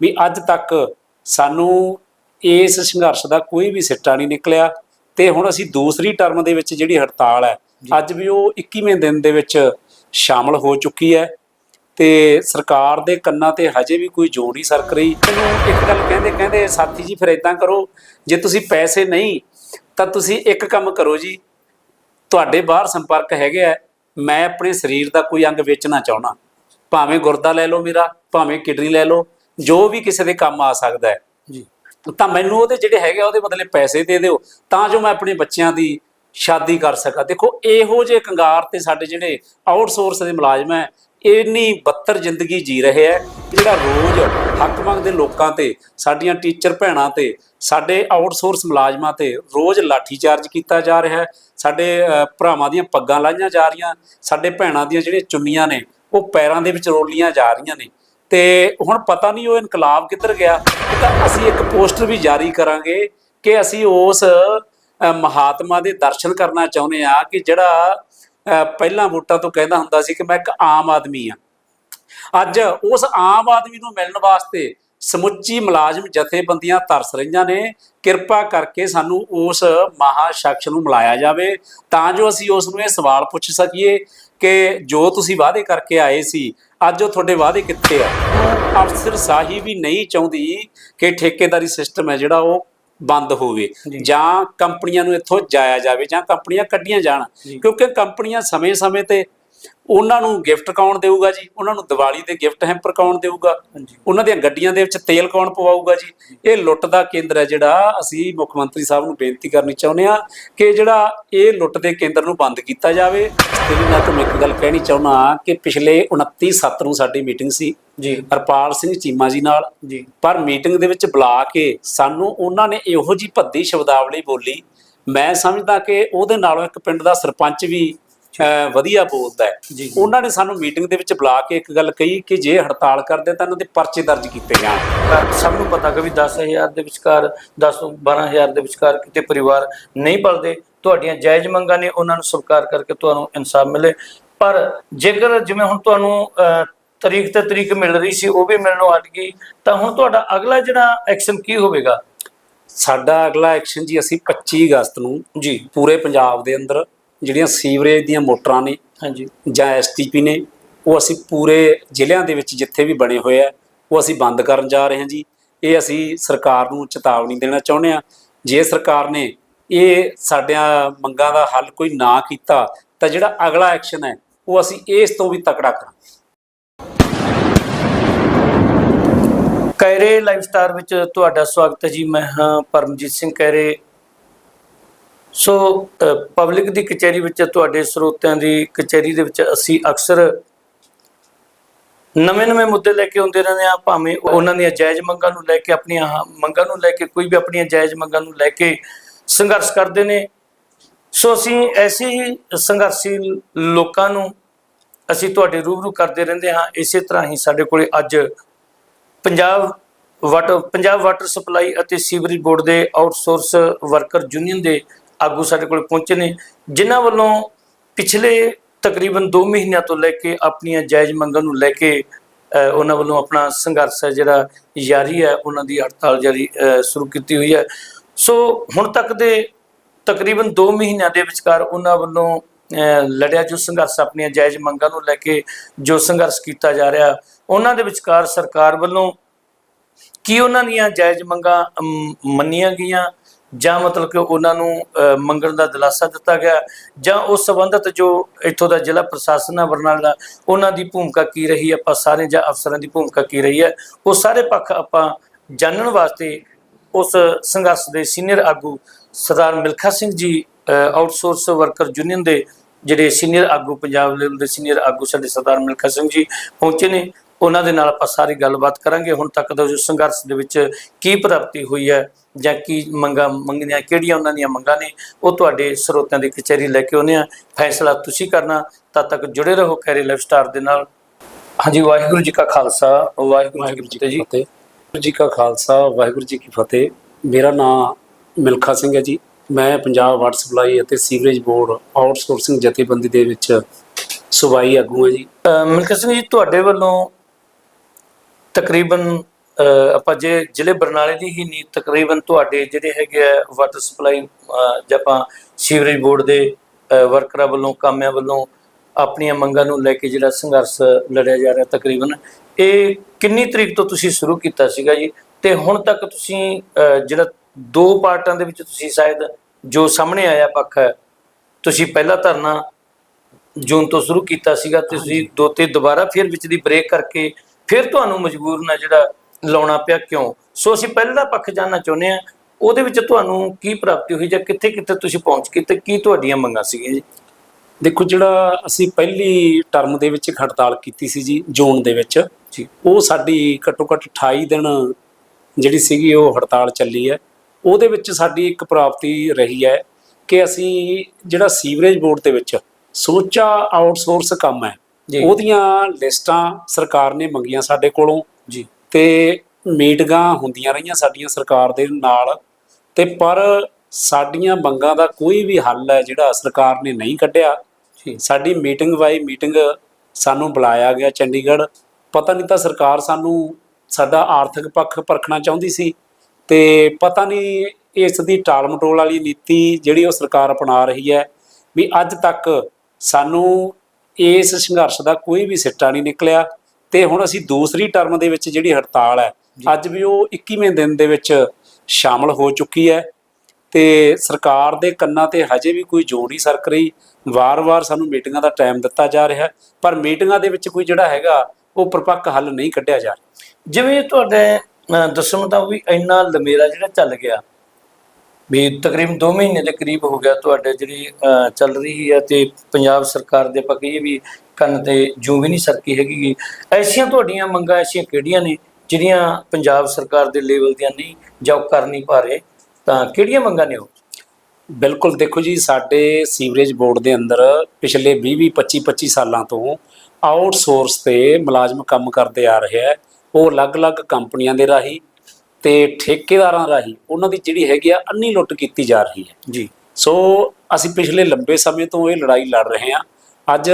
ਵੀ ਅੱਜ ਤੱਕ ਸਾਨੂੰ ਇਸ ਸੰਘਰਸ਼ ਦਾ ਕੋਈ ਵੀ ਸਿੱਟਾ ਨਹੀਂ ਨਿਕਲਿਆ ਤੇ ਹੁਣ ਅਸੀਂ ਦੂਸਰੀ ਟਰਮ ਦੇ ਵਿੱਚ ਜਿਹੜੀ ਹੜਤਾਲ ਹੈ ਅੱਜ ਵੀ ਉਹ 21ਵੇਂ ਦਿਨ ਦੇ ਵਿੱਚ ਸ਼ਾਮਲ ਹੋ ਚੁੱਕੀ ਹੈ ਤੇ ਸਰਕਾਰ ਦੇ ਕੰਨਾਂ ਤੇ ਹਜੇ ਵੀ ਕੋਈ ਜੋੜ ਨਹੀਂ ਸਰਕ ਰਹੀ। ਇੱਕ ਗੱਲ ਕਹਿੰਦੇ ਕਹਿੰਦੇ ਸਾਥੀ ਜੀ ਫਿਰ ਇਦਾਂ ਕਰੋ ਜੇ ਤੁਸੀਂ ਪੈਸੇ ਨਹੀਂ ਤਾਂ ਤੁਸੀਂ ਇੱਕ ਕੰਮ ਕਰੋ ਜੀ। ਤੁਹਾਡੇ ਬਾਹਰ ਸੰਪਰਕ ਹੈਗੇ ਆ ਮੈਂ ਆਪਣੇ ਸਰੀਰ ਦਾ ਕੋਈ ਅੰਗ ਵੇਚਣਾ ਚਾਹਣਾ ਭਾਵੇਂ ਗੁਰਦਾ ਲੈ ਲਓ ਮੇਰਾ ਭਾਵੇਂ ਕਿਡਨੀ ਲੈ ਲਓ ਜੋ ਵੀ ਕਿਸੇ ਦੇ ਕੰਮ ਆ ਸਕਦਾ ਹੈ। ਜੀ। ਤਾਂ ਮੈਨੂੰ ਉਹਦੇ ਜਿਹੜੇ ਹੈਗੇ ਆ ਉਹਦੇ ਬਦਲੇ ਪੈਸੇ ਦੇ ਦਿਓ ਤਾਂ ਜੋ ਮੈਂ ਆਪਣੇ ਬੱਚਿਆਂ ਦੀ ਸ਼ਾਦੀ ਕਰ ਸਕਾਂ। ਦੇਖੋ ਇਹੋ ਜਿਹੇ ਕੰਗਾਰ ਤੇ ਸਾਡੇ ਜਿਹੜੇ ਆਊਟਸੋਰਸ ਦੇ ਮੁਲਾਜ਼ਮ ਹੈ ਇੰਨੀ ਬੱਤਰ ਜ਼ਿੰਦਗੀ ਜੀ ਰਹੇ ਹੈ ਜਿਹੜਾ ਰੋਜ਼ ਹੱਕ ਮੰਗਦੇ ਲੋਕਾਂ ਤੇ ਸਾਡੀਆਂ ਟੀਚਰ ਭੈਣਾਂ ਤੇ ਸਾਡੇ ਆਊਟਸੋਰਸ ਮੁਲਾਜ਼ਮਾਂ ਤੇ ਰੋਜ਼ ਲਾਠੀ ਚਾਰਜ ਕੀਤਾ ਜਾ ਰਿਹਾ ਹੈ ਸਾਡੇ ਭਰਾਵਾਂ ਦੀਆਂ ਪੱਗਾਂ ਲਾਈਆਂ ਜਾ ਰਹੀਆਂ ਸਾਡੇ ਭੈਣਾਂ ਦੀਆਂ ਜਿਹੜੀਆਂ ਚੁੰਨੀਆਂ ਨੇ ਉਹ ਪੈਰਾਂ ਦੇ ਵਿੱਚ ਰੋਲੀਆਂ ਜਾ ਰਹੀਆਂ ਨੇ। ਤੇ ਹੁਣ ਪਤਾ ਨਹੀਂ ਉਹ ਇਨਕਲਾਬ ਕਿੱਧਰ ਗਿਆ। ਤਾਂ ਅਸੀਂ ਇੱਕ ਪੋਸਟਰ ਵੀ ਜਾਰੀ ਕਰਾਂਗੇ ਕਿ ਅਸੀਂ ਉਸ ਮਹਾਤਮਾ ਦੇ ਦਰਸ਼ਨ ਕਰਨਾ ਚਾਹੁੰਦੇ ਆ ਕਿ ਜਿਹੜਾ ਅ, ਪਹਿਲਾਂ ਵੋਟਾਂ ਤੋਂ ਕਹਿੰਦਾ ਹੁੰਦਾ ਸੀ ਕਿ ਮੈਂ ਇੱਕ ਆਮ ਆਦਮੀ ਆ ਅੱਜ ਉਸ ਆਮ ਆਦਮੀ ਨੂੰ ਮਿਲਣ ਵਾਸਤੇ ਸਮੁੱਚੀ ਮੁਲਾਜ਼ਮ ਜਥੇਬੰਦੀਆਂ ਤਰਸ ਰਹੀਆਂ ਨੇ। ਕਿਰਪਾ ਕਰਕੇ ਸਾਨੂੰ ਉਸ ਮਹਾ ਸ਼ਖਸ ਨੂੰ ਮਿਲਾਇਆ ਜਾਵੇ ਤਾਂ ਜੋ ਅਸੀਂ ਉਸ ਨੂੰ ਇਹ ਸਵਾਲ ਪੁੱਛ ਸਕੀਏ ਕਿ ਜੋ ਤੁਸੀਂ ਵਾਅਦੇ ਕਰਕੇ ਆਏ ਸੀ ਅੱਜ ਉਹ ਤੁਹਾਡੇ ਵਾਅਦੇ ਕਿੱਥੇ ਆ ਅਫਸਰ ਸਾਹੀ ਵੀ ਨਹੀਂ ਚਾਹੁੰਦੀ ਕਿ ਠੇਕੇਦਾਰੀ ਸਿਸਟਮ ਹੈ ਜਿਹੜਾ ਉਹ ਬੰਦ ਹੋਵੇ ਜੀ। ਕੰਪਨੀਆਂ ਨੂੰ ਇੱਥੋਂ ਜਾਇਆ ਜਾਵੇ ਜਾਂ ਕੰਪਨੀਆਂ ਕੱਢੀਆਂ ਜਾਣ। ਕਿਉਂਕਿ ਕੰਪਨੀਆਂ ਸਮੇਂ-ਸਮੇਂ ਤੇ ਉਹਨਾਂ ਨੂੰ ਗਿਫਟ ਕੌਣ ਦੇਊਗਾ ਜੀ? ਉਹਨਾਂ ਨੂੰ ਦੀਵਾਲੀ ਦੇ ਗਿਫਟ ਹੈਂਪਰ ਕੌਣ ਦੇਊਗਾ? ਉਹਨਾਂ ਦੀਆਂ ਗੱਡੀਆਂ ਦੇ ਵਿੱਚ ਤੇਲ ਕੌਣ ਪਵਾਊਗਾ ਜੀ? ਇਹ ਲੁੱਟ ਦਾ ਕੇਂਦਰ ਹੈ ਜਿਹੜਾ ਅਸੀਂ ਮੁੱਖ ਮੰਤਰੀ ਸਾਹਿਬ ਨੂੰ ਬੇਨਤੀ ਕਰਨੀ ਚਾਹੁੰਦੇ ਆ ਕਿ ਜਿਹੜਾ ਇਹ ਲੁੱਟ ਦੇ ਕੇਂਦਰ ਨੂੰ ਬੰਦ ਕੀਤਾ ਜਾਵੇ। ਤੇ ਨਾਲ ਤੁਹਾਨੂੰ ਇੱਕ ਗੱਲ ਕਹਿਣੀ ਚਾਹੁੰਦਾ ਕਿ ਪਿਛਲੇ 29 ਸੱਤ ਨੂੰ ਸਾਡੀ ਮੀਟਿੰਗ ਸੀ। ਜੀ। ਹਰਪਾਲ ਸਿੰਘ ਚੀਮਾ ਜੀ ਨਾਲ। ਜੀ। ਪਰ ਮੀਟਿੰਗ ਦੇ ਵਿੱਚ ਬੁਲਾ ਕੇ ਸਾਨੂੰ ਉਹਨਾਂ ਨੇ ਇਹੋ ਜੀ ਭੱਦੀ ਸ਼ਬਦਾਵਲੀ ਬੋਲੀ। ਮੈਂ ਸਮਝਦਾ ਕਿ ਉਹਦੇ ਨਾਲੋਂ ਇੱਕ ਪਿੰਡ ਦਾ ਸਰਪੰਚ ਵੀ ਵਧੀਆ ਬੋਲਦਾ ਹੈ। ਉਹਨਾਂ ਨੇ ਸਾਨੂੰ ਮੀਟਿੰਗ ਦੇ ਵਿੱਚ ਬੁਲਾ ਕੇ ਇੱਕ ਗੱਲ ਕਹੀ ਕਿ ਜੇ ਹੜਤਾਲ ਕਰਦੇ ਤਾਂ ਇਹਨਾਂ ਦੇ ਪਰਚੇ ਦਰਜ ਕੀਤੇ ਜਾਣ। ਸਭ ਨੂੰ ਪਤਾ ਕਿ ਵੀ 10000 ਦੇ ਵਿਚਕਾਰ 10 ਤੋਂ 12000 ਦੇ ਵਿਚਕਾਰ ਕਿਤੇ ਪਰਿਵਾਰ ਨਹੀਂ ਪਲਦੇ ਤੁਹਾਡੀਆਂ ਜਾਇਜ਼ ਮੰਗਾਂ ਨੇ ਉਹਨਾਂ ਨੂੰ ਸਵੀਕਾਰ ਕਰਕੇ ਤੁਹਾਨੂੰ ਇਨਸਾਫ ਮਿਲੇ। ਪਰ ਜੇਕਰ ਜਿਵੇਂ ਹੁਣ ਤੁਹਾਨੂੰ ਤਰੀਕ ਤੇ ਤਰੀਕ ਮਿਲ ਰਹੀ ਸੀ ਉਹ ਵੀ ਮਿਲਣੋਂ ਹਟ ਗਈ ਤਾਂ ਹੁਣ ਤੁਹਾਡਾ ਅਗਲਾ ਜਿਹੜਾ ਐਕਸ਼ਨ ਕੀ ਹੋਵੇਗਾ? ਸਾਡਾ ਅਗਲਾ ਐਕਸ਼ਨ ਜੀ ਅਸੀਂ 25 ਅਗਸਤ ਨੂੰ ਜੀ। ਪੂਰੇ ਪੰਜਾਬ ਦੇ ਅੰਦਰ ਜਿਹੜੀਆਂ ਸੀਵਰੇਜ ਦੀਆਂ ਮੋਟਰਾਂ ਨੇ ਹਾਂਜੀ। ਜਾਂ ਐਸਟੀਪੀ ਨੇ ਉਹ ਅਸੀਂ ਪੂਰੇ ਜ਼ਿਲ੍ਹਿਆਂ ਦੇ ਵਿੱਚ ਜਿੱਥੇ ਵੀ ਬਣੇ ਹੋਏ ਆ ਉਹ ਅਸੀਂ ਬੰਦ ਕਰਨ ਜਾ ਰਹੇ ਹਾਂ ਜੀ। ਇਹ ਅਸੀਂ ਸਰਕਾਰ ਨੂੰ ਚੇਤਾਵਨੀ ਦੇਣਾ ਚਾਹੁੰਦੇ ਆ ਜੇ ਸਰਕਾਰ ਨੇ ਇਹ ਸਾਡਿਆਂ ਮੰਗਾਂ ਦਾ ਹੱਲ ਕੋਈ ਨਾ ਕੀਤਾ ਤਾਂ ਜਿਹੜਾ ਅਗਲਾ ਐਕਸ਼ਨ ਹੈ ਉਹ ਅਸੀਂ ਇਸ ਤੋਂ ਵੀ ਤਕੜਾ ਕਰਾਂਗੇ। ਕੈਰੇ ਲਾਈਵ ਸਟਾਰ ਵਿੱਚ ਤੁਹਾਡਾ ਸਵਾਗਤ ਹੈ ਜੀ। ਮੈਂ ਹਾਂ ਪਰਮਜੀਤ ਸਿੰਘ ਕੈਰੇ ਸੋ ਪਬਲਿਕ ਦੀ ਕਚਹਿਰੀ ਵਿੱਚ ਤੁਹਾਡੇ ਸਰੋਤਿਆਂ ਦੀ ਕਚਹਿਰੀ ਦੇ ਵਿੱਚ ਅਸੀਂ ਅਕਸਰ ਨਵੇਂ-ਨਵੇਂ ਮੁੱਦੇ ਲੈ ਕੇ ਆਉਂਦੇ ਰਹਿੰਦੇ ਆ ਭਾਵੇਂ ਉਹਨਾਂ ਦੀਆਂ ਜਾਇਜ਼ ਮੰਗਾਂ ਨੂੰ ਲੈ ਕੇ ਆਪਣੀਆਂ ਮੰਗਾਂ ਨੂੰ ਲੈ ਕੇ ਕੋਈ ਵੀ ਆਪਣੀਆਂ ਜਾਇਜ਼ ਮੰਗਾਂ ਨੂੰ ਲੈ ਕੇ ਸੰਘਰਸ਼ ਕਰਦੇ ਨੇ। ਸੋ ਅਸੀਂ ਐਸੇ ਹੀ ਸੰਘਰਸ਼ੀ ਲੋਕਾਂ ਨੂੰ ਅਸੀਂ ਤੁਹਾਡੇ ਰੂਬਰੂ ਕਰਦੇ ਰਹਿੰਦੇ ਹਾਂ। ਇਸੇ ਤਰ੍ਹਾਂ ਹੀ ਸਾਡੇ ਕੋਲੇ ਅੱਜ Punjab water Punjab water supply ਅਤੇ ਸੀਵਰੇਜ ਬੋਰਡ ਦੇ ਆਊਟਸੋਰਸ ਵਰਕਰ ਯੂਨੀਅਨ ਦੇ ਆਗੂ ਸਾਡੇ ਕੋਲ ਪਹੁੰਚੇ ਨੇ ਜਿਨ੍ਹਾਂ ਵੱਲੋਂ ਪਿਛਲੇ ਤਕਰੀਬਨ 2 ਮਹੀਨਿਆਂ ਤੋਂ ਲੈ ਕੇ ਆਪਣੀਆਂ ਜਾਇਜ਼ ਮੰਗਾਂ ਨੂੰ ਲੈ ਕੇ ਅਹ, ਉਹਨਾਂ ਵੱਲੋਂ ਆਪਣਾ ਸੰਘਰਸ਼ ਹੈ ਜਿਹੜਾ ਜਾਰੀ ਹੈ ਉਹਨਾਂ ਦੀ ਹੜਤਾਲ ਜਾਰੀ ਅਹ, ਸ਼ੁਰੂ ਕੀਤੀ ਹੋਈ ਹੈ। ਸੋ ਹੁਣ ਤੱਕ ਦੇ ਤਕਰੀਬਨ 2 ਮਹੀਨਿਆਂ ਦੇ ਵਿਚਕਾਰ ਉਹਨਾਂ ਵੱਲੋਂ ਅਹ, ਲੜਿਆ ਜੋ ਸੰਘਰਸ਼ ਆਪਣੀਆਂ ਜਾਇਜ਼ ਮੰਗਾਂ ਨੂੰ ਲੈ ਕੇ ਜੋ ਸੰਘਰਸ਼ ਕੀਤਾ ਜਾ ਰਿਹਾ ਉਹਨਾਂ ਦੇ ਵਿਚਕਾਰ ਸਰਕਾਰ ਵੱਲੋਂ ਕੀ ਉਹਨਾਂ ਦੀਆਂ ਜਾਇਜ਼ ਮੰਗਾਂ ਮੰਨੀਆਂ ਗਈਆਂ? ਜਾਂ ਮਤਲਬ ਕਿ ਉਹਨਾਂ ਨੂੰ ਮੰਗਣ ਦਾ ਦਿਲਾਸਾ ਦਿੱਤਾ ਗਿਆ, ਜਾਂ ਉਸ ਸੰਬੰਧਤ ਜੋ ਇੱਥੋਂ ਦਾ ਜ਼ਿਲ੍ਹਾ ਪ੍ਰਸ਼ਾਸਨ ਹੈ ਬਰਨਾਲਾ ਉਹਨਾਂ ਦੀ ਭੂਮਿਕਾ ਕੀ ਰਹੀ, ਆਪਾਂ ਸਾਰੇ ਜਾਂ ਅਫਸਰਾਂ ਦੀ ਭੂਮਿਕਾ ਕੀ ਰਹੀ ਹੈ, ਉਹ ਸਾਰੇ ਪੱਖ ਆਪਾਂ ਜਾਣਨ ਵਾਸਤੇ ਉਸ ਸੰਘਰਸ਼ ਦੇ ਸੀਨੀਅਰ ਆਗੂ ਸਰਦਾਰ Milkha Singh ji outsource worker union ਦੇ ਜਿਹੜੇ ਸੀਨੀਅਰ ਆਗੂ, ਪੰਜਾਬ ਲੈਵਲ ਦੇ ਸੀਨੀਅਰ ਆਗੂ ਸਾਡੇ ਸਰਦਾਰ ਮਿਲਖਾ ਸਿੰਘ ਜੀ ਪਹੁੰਚੇ ਨੇ ਉਹਨਾਂ ਦੇ ਨਾਲ ਆਪਾਂ ਸਾਰੀ ਗੱਲਬਾਤ ਕਰਾਂਗੇ। ਹੁਣ ਤੱਕ ਦਾ ਜੋ ਸੰਘਰਸ਼ ਦੇ ਵਿੱਚ ਕੀ ਪ੍ਰਾਪਤੀ ਹੋਈ ਹੈ ਜਾਂ ਕੀ ਮੰਗਾਂ ਮੰਗੀਆਂ ਕਿਹੜੀਆਂ ਉਹਨਾਂ ਦੀਆਂ ਮੰਗਾਂ ਨੇ ਉਹ ਤੁਹਾਡੇ ਸਰੋਤਿਆਂ ਦੀ ਕਚਹਿਰੀ ਲੈ ਕੇ ਆਉਂਦੇ ਆ ਫੈਸਲਾ ਤੁਸੀਂ ਕਰਨਾ ਤਦ ਤੱਕ ਜੁੜੇ ਰਹੋ ਕੈਰੀ ਲਾਈਫ ਸਟਾਰ ਦੇ ਨਾਲ। ਹਾਂਜੀ ਵਾਹਿਗੁਰੂ ਜੀ ਕਾ ਖਾਲਸਾ ਵਾਹਿਗੁਰੂ ਜੀ ਕੀ ਫਤਿਹ ਜੀ। ਫਤਿਹ। ਵਾਹਿਗੁਰੂ ਜੀ ਕਾ ਖਾਲਸਾ ਵਾਹਿਗੁਰੂ ਜੀ ਕੀ ਫਤਿਹ। ਮੇਰਾ ਨਾਮ ਮਿਲਖਾ ਸਿੰਘ ਹੈ ਜੀ। ਮੈਂ ਪੰਜਾਬ ਵਾਟਰ ਸਪਲਾਈ ਅਤੇ ਸੀਵਰੇਜ ਬੋਰਡ ਆਊਟਸੋਰਸਿੰਗ ਜਥੇਬੰਦੀ ਦੇ ਵਿੱਚ ਸੂਬਾਈ ਆਗੂ ਹਾਂ ਜੀ। ਮਿਲਖਾ ਸਿੰਘ ਜੀ ਤੁਹਾਡੇ ਵੱਲੋਂ ਤਕਰੀਬਨ ਆਪਾਂ ਜੇ ਜ਼ਿਲ੍ਹੇ ਬਰਨਾਲੇ ਦੀ ਹੀ ਨਹੀਂ ਤਕਰੀਬਨ ਤੁਹਾਡੇ ਜਿਹੜੇ ਹੈਗੇ ਆ ਵਾਟਰ ਸਪਲਾਈ ਜਾਂ ਆਪਾਂ ਸੀਵਰੇਜ ਬੋਰਡ ਦੇ ਵਰਕਰਾਂ ਵੱਲੋਂ ਕਾਮਿਆਂ ਵੱਲੋਂ ਆਪਣੀਆਂ ਮੰਗਾਂ ਨੂੰ ਲੈ ਕੇ ਜਿਹੜਾ ਸੰਘਰਸ਼ ਲੜਿਆ ਜਾ ਰਿਹਾ ਤਕਰੀਬਨ ਇਹ ਕਿੰਨੀ ਤਰੀਕ ਤੋਂ ਤੁਸੀਂ ਸ਼ੁਰੂ ਕੀਤਾ ਸੀਗਾ ਜੀ? ਤੇ ਹੁਣ ਤੱਕ ਤੁਸੀਂ ਜਿਹੜਾ ਦੋ ਪਾਰਟਾਂ ਦੇ ਵਿੱਚ ਤੁਸੀਂ ਸ਼ਾਇਦ ਜੋ ਸਾਹਮਣੇ ਆਇਆ ਪੱਖ ਹੈ ਤੁਸੀਂ ਪਹਿਲਾ ਧਰਨਾ ਜੂਨ ਤੋਂ ਸ਼ੁਰੂ ਕੀਤਾ ਸੀਗਾ ਤੁਸੀਂ ਦੋ ਤੇ ਦੁਬਾਰਾ ਫਿਰ ਵਿੱਚ ਦੀ ਬ੍ਰੇਕ ਕਰਕੇ ਫਿਰ ਤੁਹਾਨੂੰ ਮਜਬੂਰਨ ਹੈ ਜਿਹੜਾ ਲਾਉਣਾ ਪਿਆ ਕਿਉਂ? ਸੋ ਅਸੀਂ ਪਹਿਲਾ ਪੱਖ ਜਾਨਣਾ ਚਾਹੁੰਦੇ ਆ ਉਹਦੇ ਵਿੱਚ ਤੁਹਾਨੂੰ ਕੀ ਪ੍ਰਾਪਤੀ ਹੋਈ ਜਾਂ ਕਿੱਥੇ ਕਿੱਥੇ ਤੁਸੀਂ ਪਹੁੰਚ ਗਏ ਤੇ ਕੀ ਤੁਹਾਡੀਆਂ ਮੰਗਾਂ ਸੀਗੀਆਂ ਜੀ? ਦੇਖੋ ਜਿਹੜਾ ਅਸੀਂ ਪਹਿਲੀ ਟਰਮ ਦੇ ਵਿੱਚ ਹੜਤਾਲ ਕੀਤੀ ਸੀ ਜੀ ਜੂਨ ਦੇ ਵਿੱਚ ਜੀ। ਉਹ ਸਾਡੀ ਘੱਟੋ ਘੱਟ 28 ਦਿਨ ਜਿਹੜੀ ਸੀਗੀ ਉਹ ਹੜਤਾਲ ਚੱਲੀ ਹੈ। ਉਹਦੇ ਵਿੱਚ ਸਾਡੀ ਇੱਕ ਪ੍ਰਾਪਤੀ ਰਹੀ ਹੈ ਕਿ ਅਸੀਂ ਜਿਹੜਾ ਸੀਵਰੇਜ ਬੋਰਡ ਦੇ ਵਿੱਚ ਸੋਚਾ ਆਊਟਸੋਰਸ ਕੰਮ ਹੈ। ਉਹਦੀਆਂ ਲਿਸਟਾਂ ਸਰਕਾਰ ਨੇ ਮੰਗੀਆਂ ਸਾਡੇ ਕੋਲੋਂ। ਜੀ। ਤੇ ਮੀਟਿੰਗਾਂ ਹੁੰਦੀਆਂ ਰਹੀਆਂ ਸਾਡੀਆਂ ਸਰਕਾਰ ਦੇ ਨਾਲ। ਤੇ ਪਰ ਸਾਡੀਆਂ ਮੰਗਾਂ ਦਾ ਕੋਈ ਵੀ ਹੱਲ ਹੈ ਜਿਹੜਾ ਸਰਕਾਰ ਨੇ ਨਹੀਂ ਕੱਢਿਆ। ਸਾਡੀ ਮੀਟਿੰਗ ਵਾਈ ਮੀਟਿੰਗ ਸਾਨੂੰ ਬੁਲਾਇਆ ਗਿਆ ਚੰਡੀਗੜ੍ਹ। ਪਤਾ ਨਹੀਂ ਤਾਂ ਸਰਕਾਰ ਸਾਨੂੰ ਸਾਡਾ ਆਰਥਿਕ ਪੱਖ ਪਰਖਣਾ ਚਾਹੁੰਦੀ ਸੀ। ਤੇ ਪਤਾ ਨਹੀਂ ਇਸ ਦੀ ਟਾਲ ਮਟੋਲ ਵਾਲੀ ਨੀਤੀ ਜਿਹੜੀ ਉਹ ਸਰਕਾਰ ਅਪਣਾ ਰਹੀ ਹੈ। ਵੀ ਅੱਜ ਤੱਕ ਸਾਨੂੰ ਇਸ ਸੰਘਰਸ਼ ਦਾ ਕੋਈ ਵੀ ਸਿੱਟਾ ਨਹੀਂ ਨਿਕਲਿਆ ਤੇ ਹੁਣ ਅਸੀਂ ਦੂਸਰੀ ਟਰਮ ਦੇ ਵਿੱਚ ਜਿਹੜੀ ਹੜਤਾਲ ਹੈ ਅੱਜ ਵੀ ਉਹ 21ਵੇਂ ਦਿਨ ਦੇ ਵਿੱਚ ਸ਼ਾਮਲ ਹੋ ਚੁੱਕੀ ਹੈ ਤੇ ਸਰਕਾਰ ਦੇ ਕੰਨਾਂ ਤੇ ਹਜੇ ਵੀ ਕੋਈ ਜੋੜ ਨਹੀਂ ਸਰਕ ਰਹੀ। ਵਾਰ-ਵਾਰ ਸਾਨੂੰ ਮੀਟਿੰਗਾਂ ਦਾ ਟਾਈਮ ਦਿੱਤਾ ਜਾ ਰਿਹਾ ਪਰ ਮੀਟਿੰਗਾਂ ਦੇ ਵਿੱਚ ਕੋਈ ਜਿਹੜਾ ਹੈਗਾ ਉਹ ਪਰਪੱਕ ਹੱਲ ਨਹੀਂ ਕੱਢਿਆ ਜਾ ਰਿਹਾ। ਜਿਵੇਂ ਤੁਹਾਡੇ ਦੱਸਣ ਮੁਤਾਬਕ ਵੀ ਇੰਨਾ ਲੰਮੇਰਾ ਜਿਹੜਾ ਚੱਲ ਗਿਆ ਵੀ ਤਕਰੀਬਨ 2 ਮਹੀਨੇ ਦੇ ਕਰੀਬ ਹੋ ਗਿਆ ਤੁਹਾਡੇ ਜਿਹੜੀ ਚੱਲ ਰਹੀ ਹੈ ਤੇ ਪੰਜਾਬ ਸਰਕਾਰ ਦੇ ਆਪਾਂ ਕਹੀਏ ਵੀ ਕੰਨ ਤੇ ਜੂੰ ਵੀ ਨਹੀਂ ਸਰਕੀ ਹੈਗੀ ਐਸੀਆਂ ਤੁਹਾਡੀਆਂ ਮੰਗਾਂ ਐਸੀਆਂ ਕਿਹੜੀਆਂ ਨੇ ਜਿਹੜੀਆਂ ਪੰਜਾਬ ਸਰਕਾਰ ਦੇ ਲੈਵਲ ਦੀਆਂ ਨਹੀਂ ਜਾਂ ਉਹ ਕਰ ਨਹੀਂ ਪਾ ਰਹੇ? ਤਾਂ ਕਿਹੜੀਆਂ ਮੰਗਾਂ ਨੇ ਉਹ? ਬਿਲਕੁਲ ਦੇਖੋ ਜੀ, ਸਾਡੇ ਸੀਵਰੇਜ ਬੋਰਡ ਦੇ ਅੰਦਰ ਪਿਛਲੇ 20 25 25 ਸਾਲਾਂ ਤੋਂ ਆਊਟਸੋਰਸ ਤੇ ਮੁਲਾਜ਼ਮ ਕੰਮ ਕਰਦੇ ਆ ਰਹੇ ਹੈ। ਉਹ ਅਲੱਗ-ਅਲੱਗ ਕੰਪਨੀਆਂ ਦੇ ਰਾਹੀਂ ਤੇ ਠੇਕੇਦਾਰਾਂ ਰਾਹੀਂ ਉਹਨਾਂ ਦੀ ਜਿਹੜੀ ਹੈਗੀ ਆ ਅੰਨੀ ਲੁੱਟ ਕੀਤੀ ਜਾ ਰਹੀ ਹੈ। ਜੀ। ਸੋ ਅਸੀਂ ਪਿਛਲੇ ਲੰਬੇ ਸਮੇਂ ਤੋਂ ਇਹ ਲੜਾਈ ਲੜ ਰਹੇ ਹਾਂ। ਅੱਜ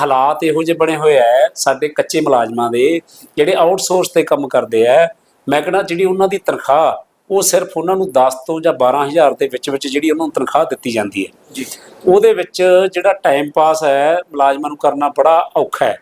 ਹਾਲਾਤ ਇਹੋ ਜਿਹੇ ਬਣੇ ਹੋਏ ਆ ਸਾਡੇ ਕੱਚੇ ਮੁਲਾਜ਼ਮਾਂ ਦੇ ਜਿਹੜੇ ਆਊਟਸੋਰਸ ਤੇ ਕੰਮ ਕਰਦੇ ਆ ਮੈਂ ਕਹਿੰਦਾ ਜਿਹੜੀ ਉਹਨਾਂ ਦੀ ਤਨਖਾਹ ਉਹ ਸਿਰਫ ਉਹਨਾਂ ਨੂੰ 10 ਤੋਂ ਜਾਂ 12000 ਦੇ ਵਿੱਚ ਵਿੱਚ ਜਿਹੜੀ ਉਹਨਾਂ ਨੂੰ ਤਨਖਾਹ ਦਿੱਤੀ ਜਾਂਦੀ ਹੈ। ਜੀ। ਉਹਦੇ ਵਿੱਚ ਜਿਹੜਾ ਟਾਈਮ ਪਾਸ ਹੈ ਮੁਲਾਜ਼ਮਾਂ ਨੂੰ ਕਰਨਾ ਬੜਾ ਔਖਾ ਹੈ।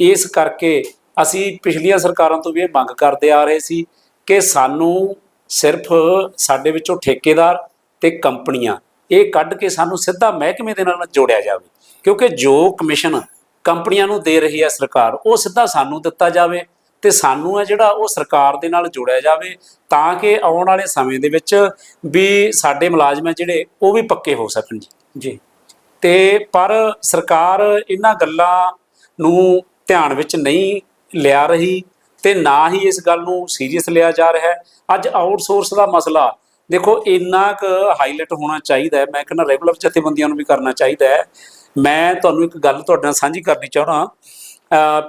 ਇਸ ਕਰਕੇ ਅਸੀਂ ਪਿਛਲੀਆਂ ਸਰਕਾਰਾਂ ਤੋਂ ਵੀ ਇਹ ਮੰਗ ਕਰਦੇ ਆ ਰਹੇ ਸੀ ਕਿ ਸਾਨੂੰ ਸਿਰਫ ਸਾਡੇ ਵਿੱਚੋਂ ਠੇਕੇਦਾਰ ਤੇ ਕੰਪਨੀਆਂ ਇਹ ਕੱਢ ਕੇ ਸਾਨੂੰ ਸਿੱਧਾ ਮਹਿਕਮੇ ਦੇ ਨਾਲ ਜੋੜਿਆ ਜਾਵੇ। ਕਿਉਂਕਿ ਜੋ ਕਮਿਸ਼ਨ ਕੰਪਨੀਆਂ ਨੂੰ ਦੇ ਰਹੀ ਹੈ ਸਰਕਾਰ ਉਹ ਸਿੱਧਾ ਸਾਨੂੰ ਦਿੱਤਾ ਜਾਵੇ ਤੇ ਸਾਨੂੰ ਹੈ ਜਿਹੜਾ ਉਹ ਸਰਕਾਰ ਦੇ ਨਾਲ ਜੋੜਿਆ ਜਾਵੇ ਤਾਂ ਕਿ ਆਉਣ ਵਾਲੇ ਸਮੇਂ ਦੇ ਵਿੱਚ ਵੀ ਸਾਡੇ ਮੁਲਾਜ਼ਮ ਹੈ ਜਿਹੜੇ ਉਹ ਵੀ ਪੱਕੇ ਹੋ ਸਕਣ ਜੀ। ਜੀ। ਤੇ ਪਰ ਸਰਕਾਰ ਇਹਨਾਂ ਗੱਲਾਂ ਨੂੰ ਧਿਆਨ ਵਿੱਚ ਨਹੀਂ ਲਿਆ ਰਹੀ। ਤੇ ਨਾ ਹੀ ਇਸ ਗੱਲ ਨੂੰ ਸੀਰੀਅਸ ਲਿਆ ਜਾ ਰਿਹਾ ਹੈ। ਅੱਜ ਆਊਟਸੋਰਸ ਦਾ ਮਸਲਾ ਦੇਖੋ ਇੰਨਾ ਕੁ ਹਾਈਲਾਈਟ ਹੋਣਾ ਚਾਹੀਦਾ ਹੈ। ਮੈਂ ਕਹਿੰਦਾ ਰੈਗੂਲਰ ਜਥੇਬੰਦੀਆਂ ਨੂੰ ਵੀ ਕਰਨਾ ਚਾਹੀਦਾ ਹੈ। ਮੈਂ ਤੁਹਾਨੂੰ ਇੱਕ ਗੱਲ ਤੁਹਾਡੇ ਨਾਲ ਸਾਂਝੀ ਕਰਨੀ ਚਾਹਣਾ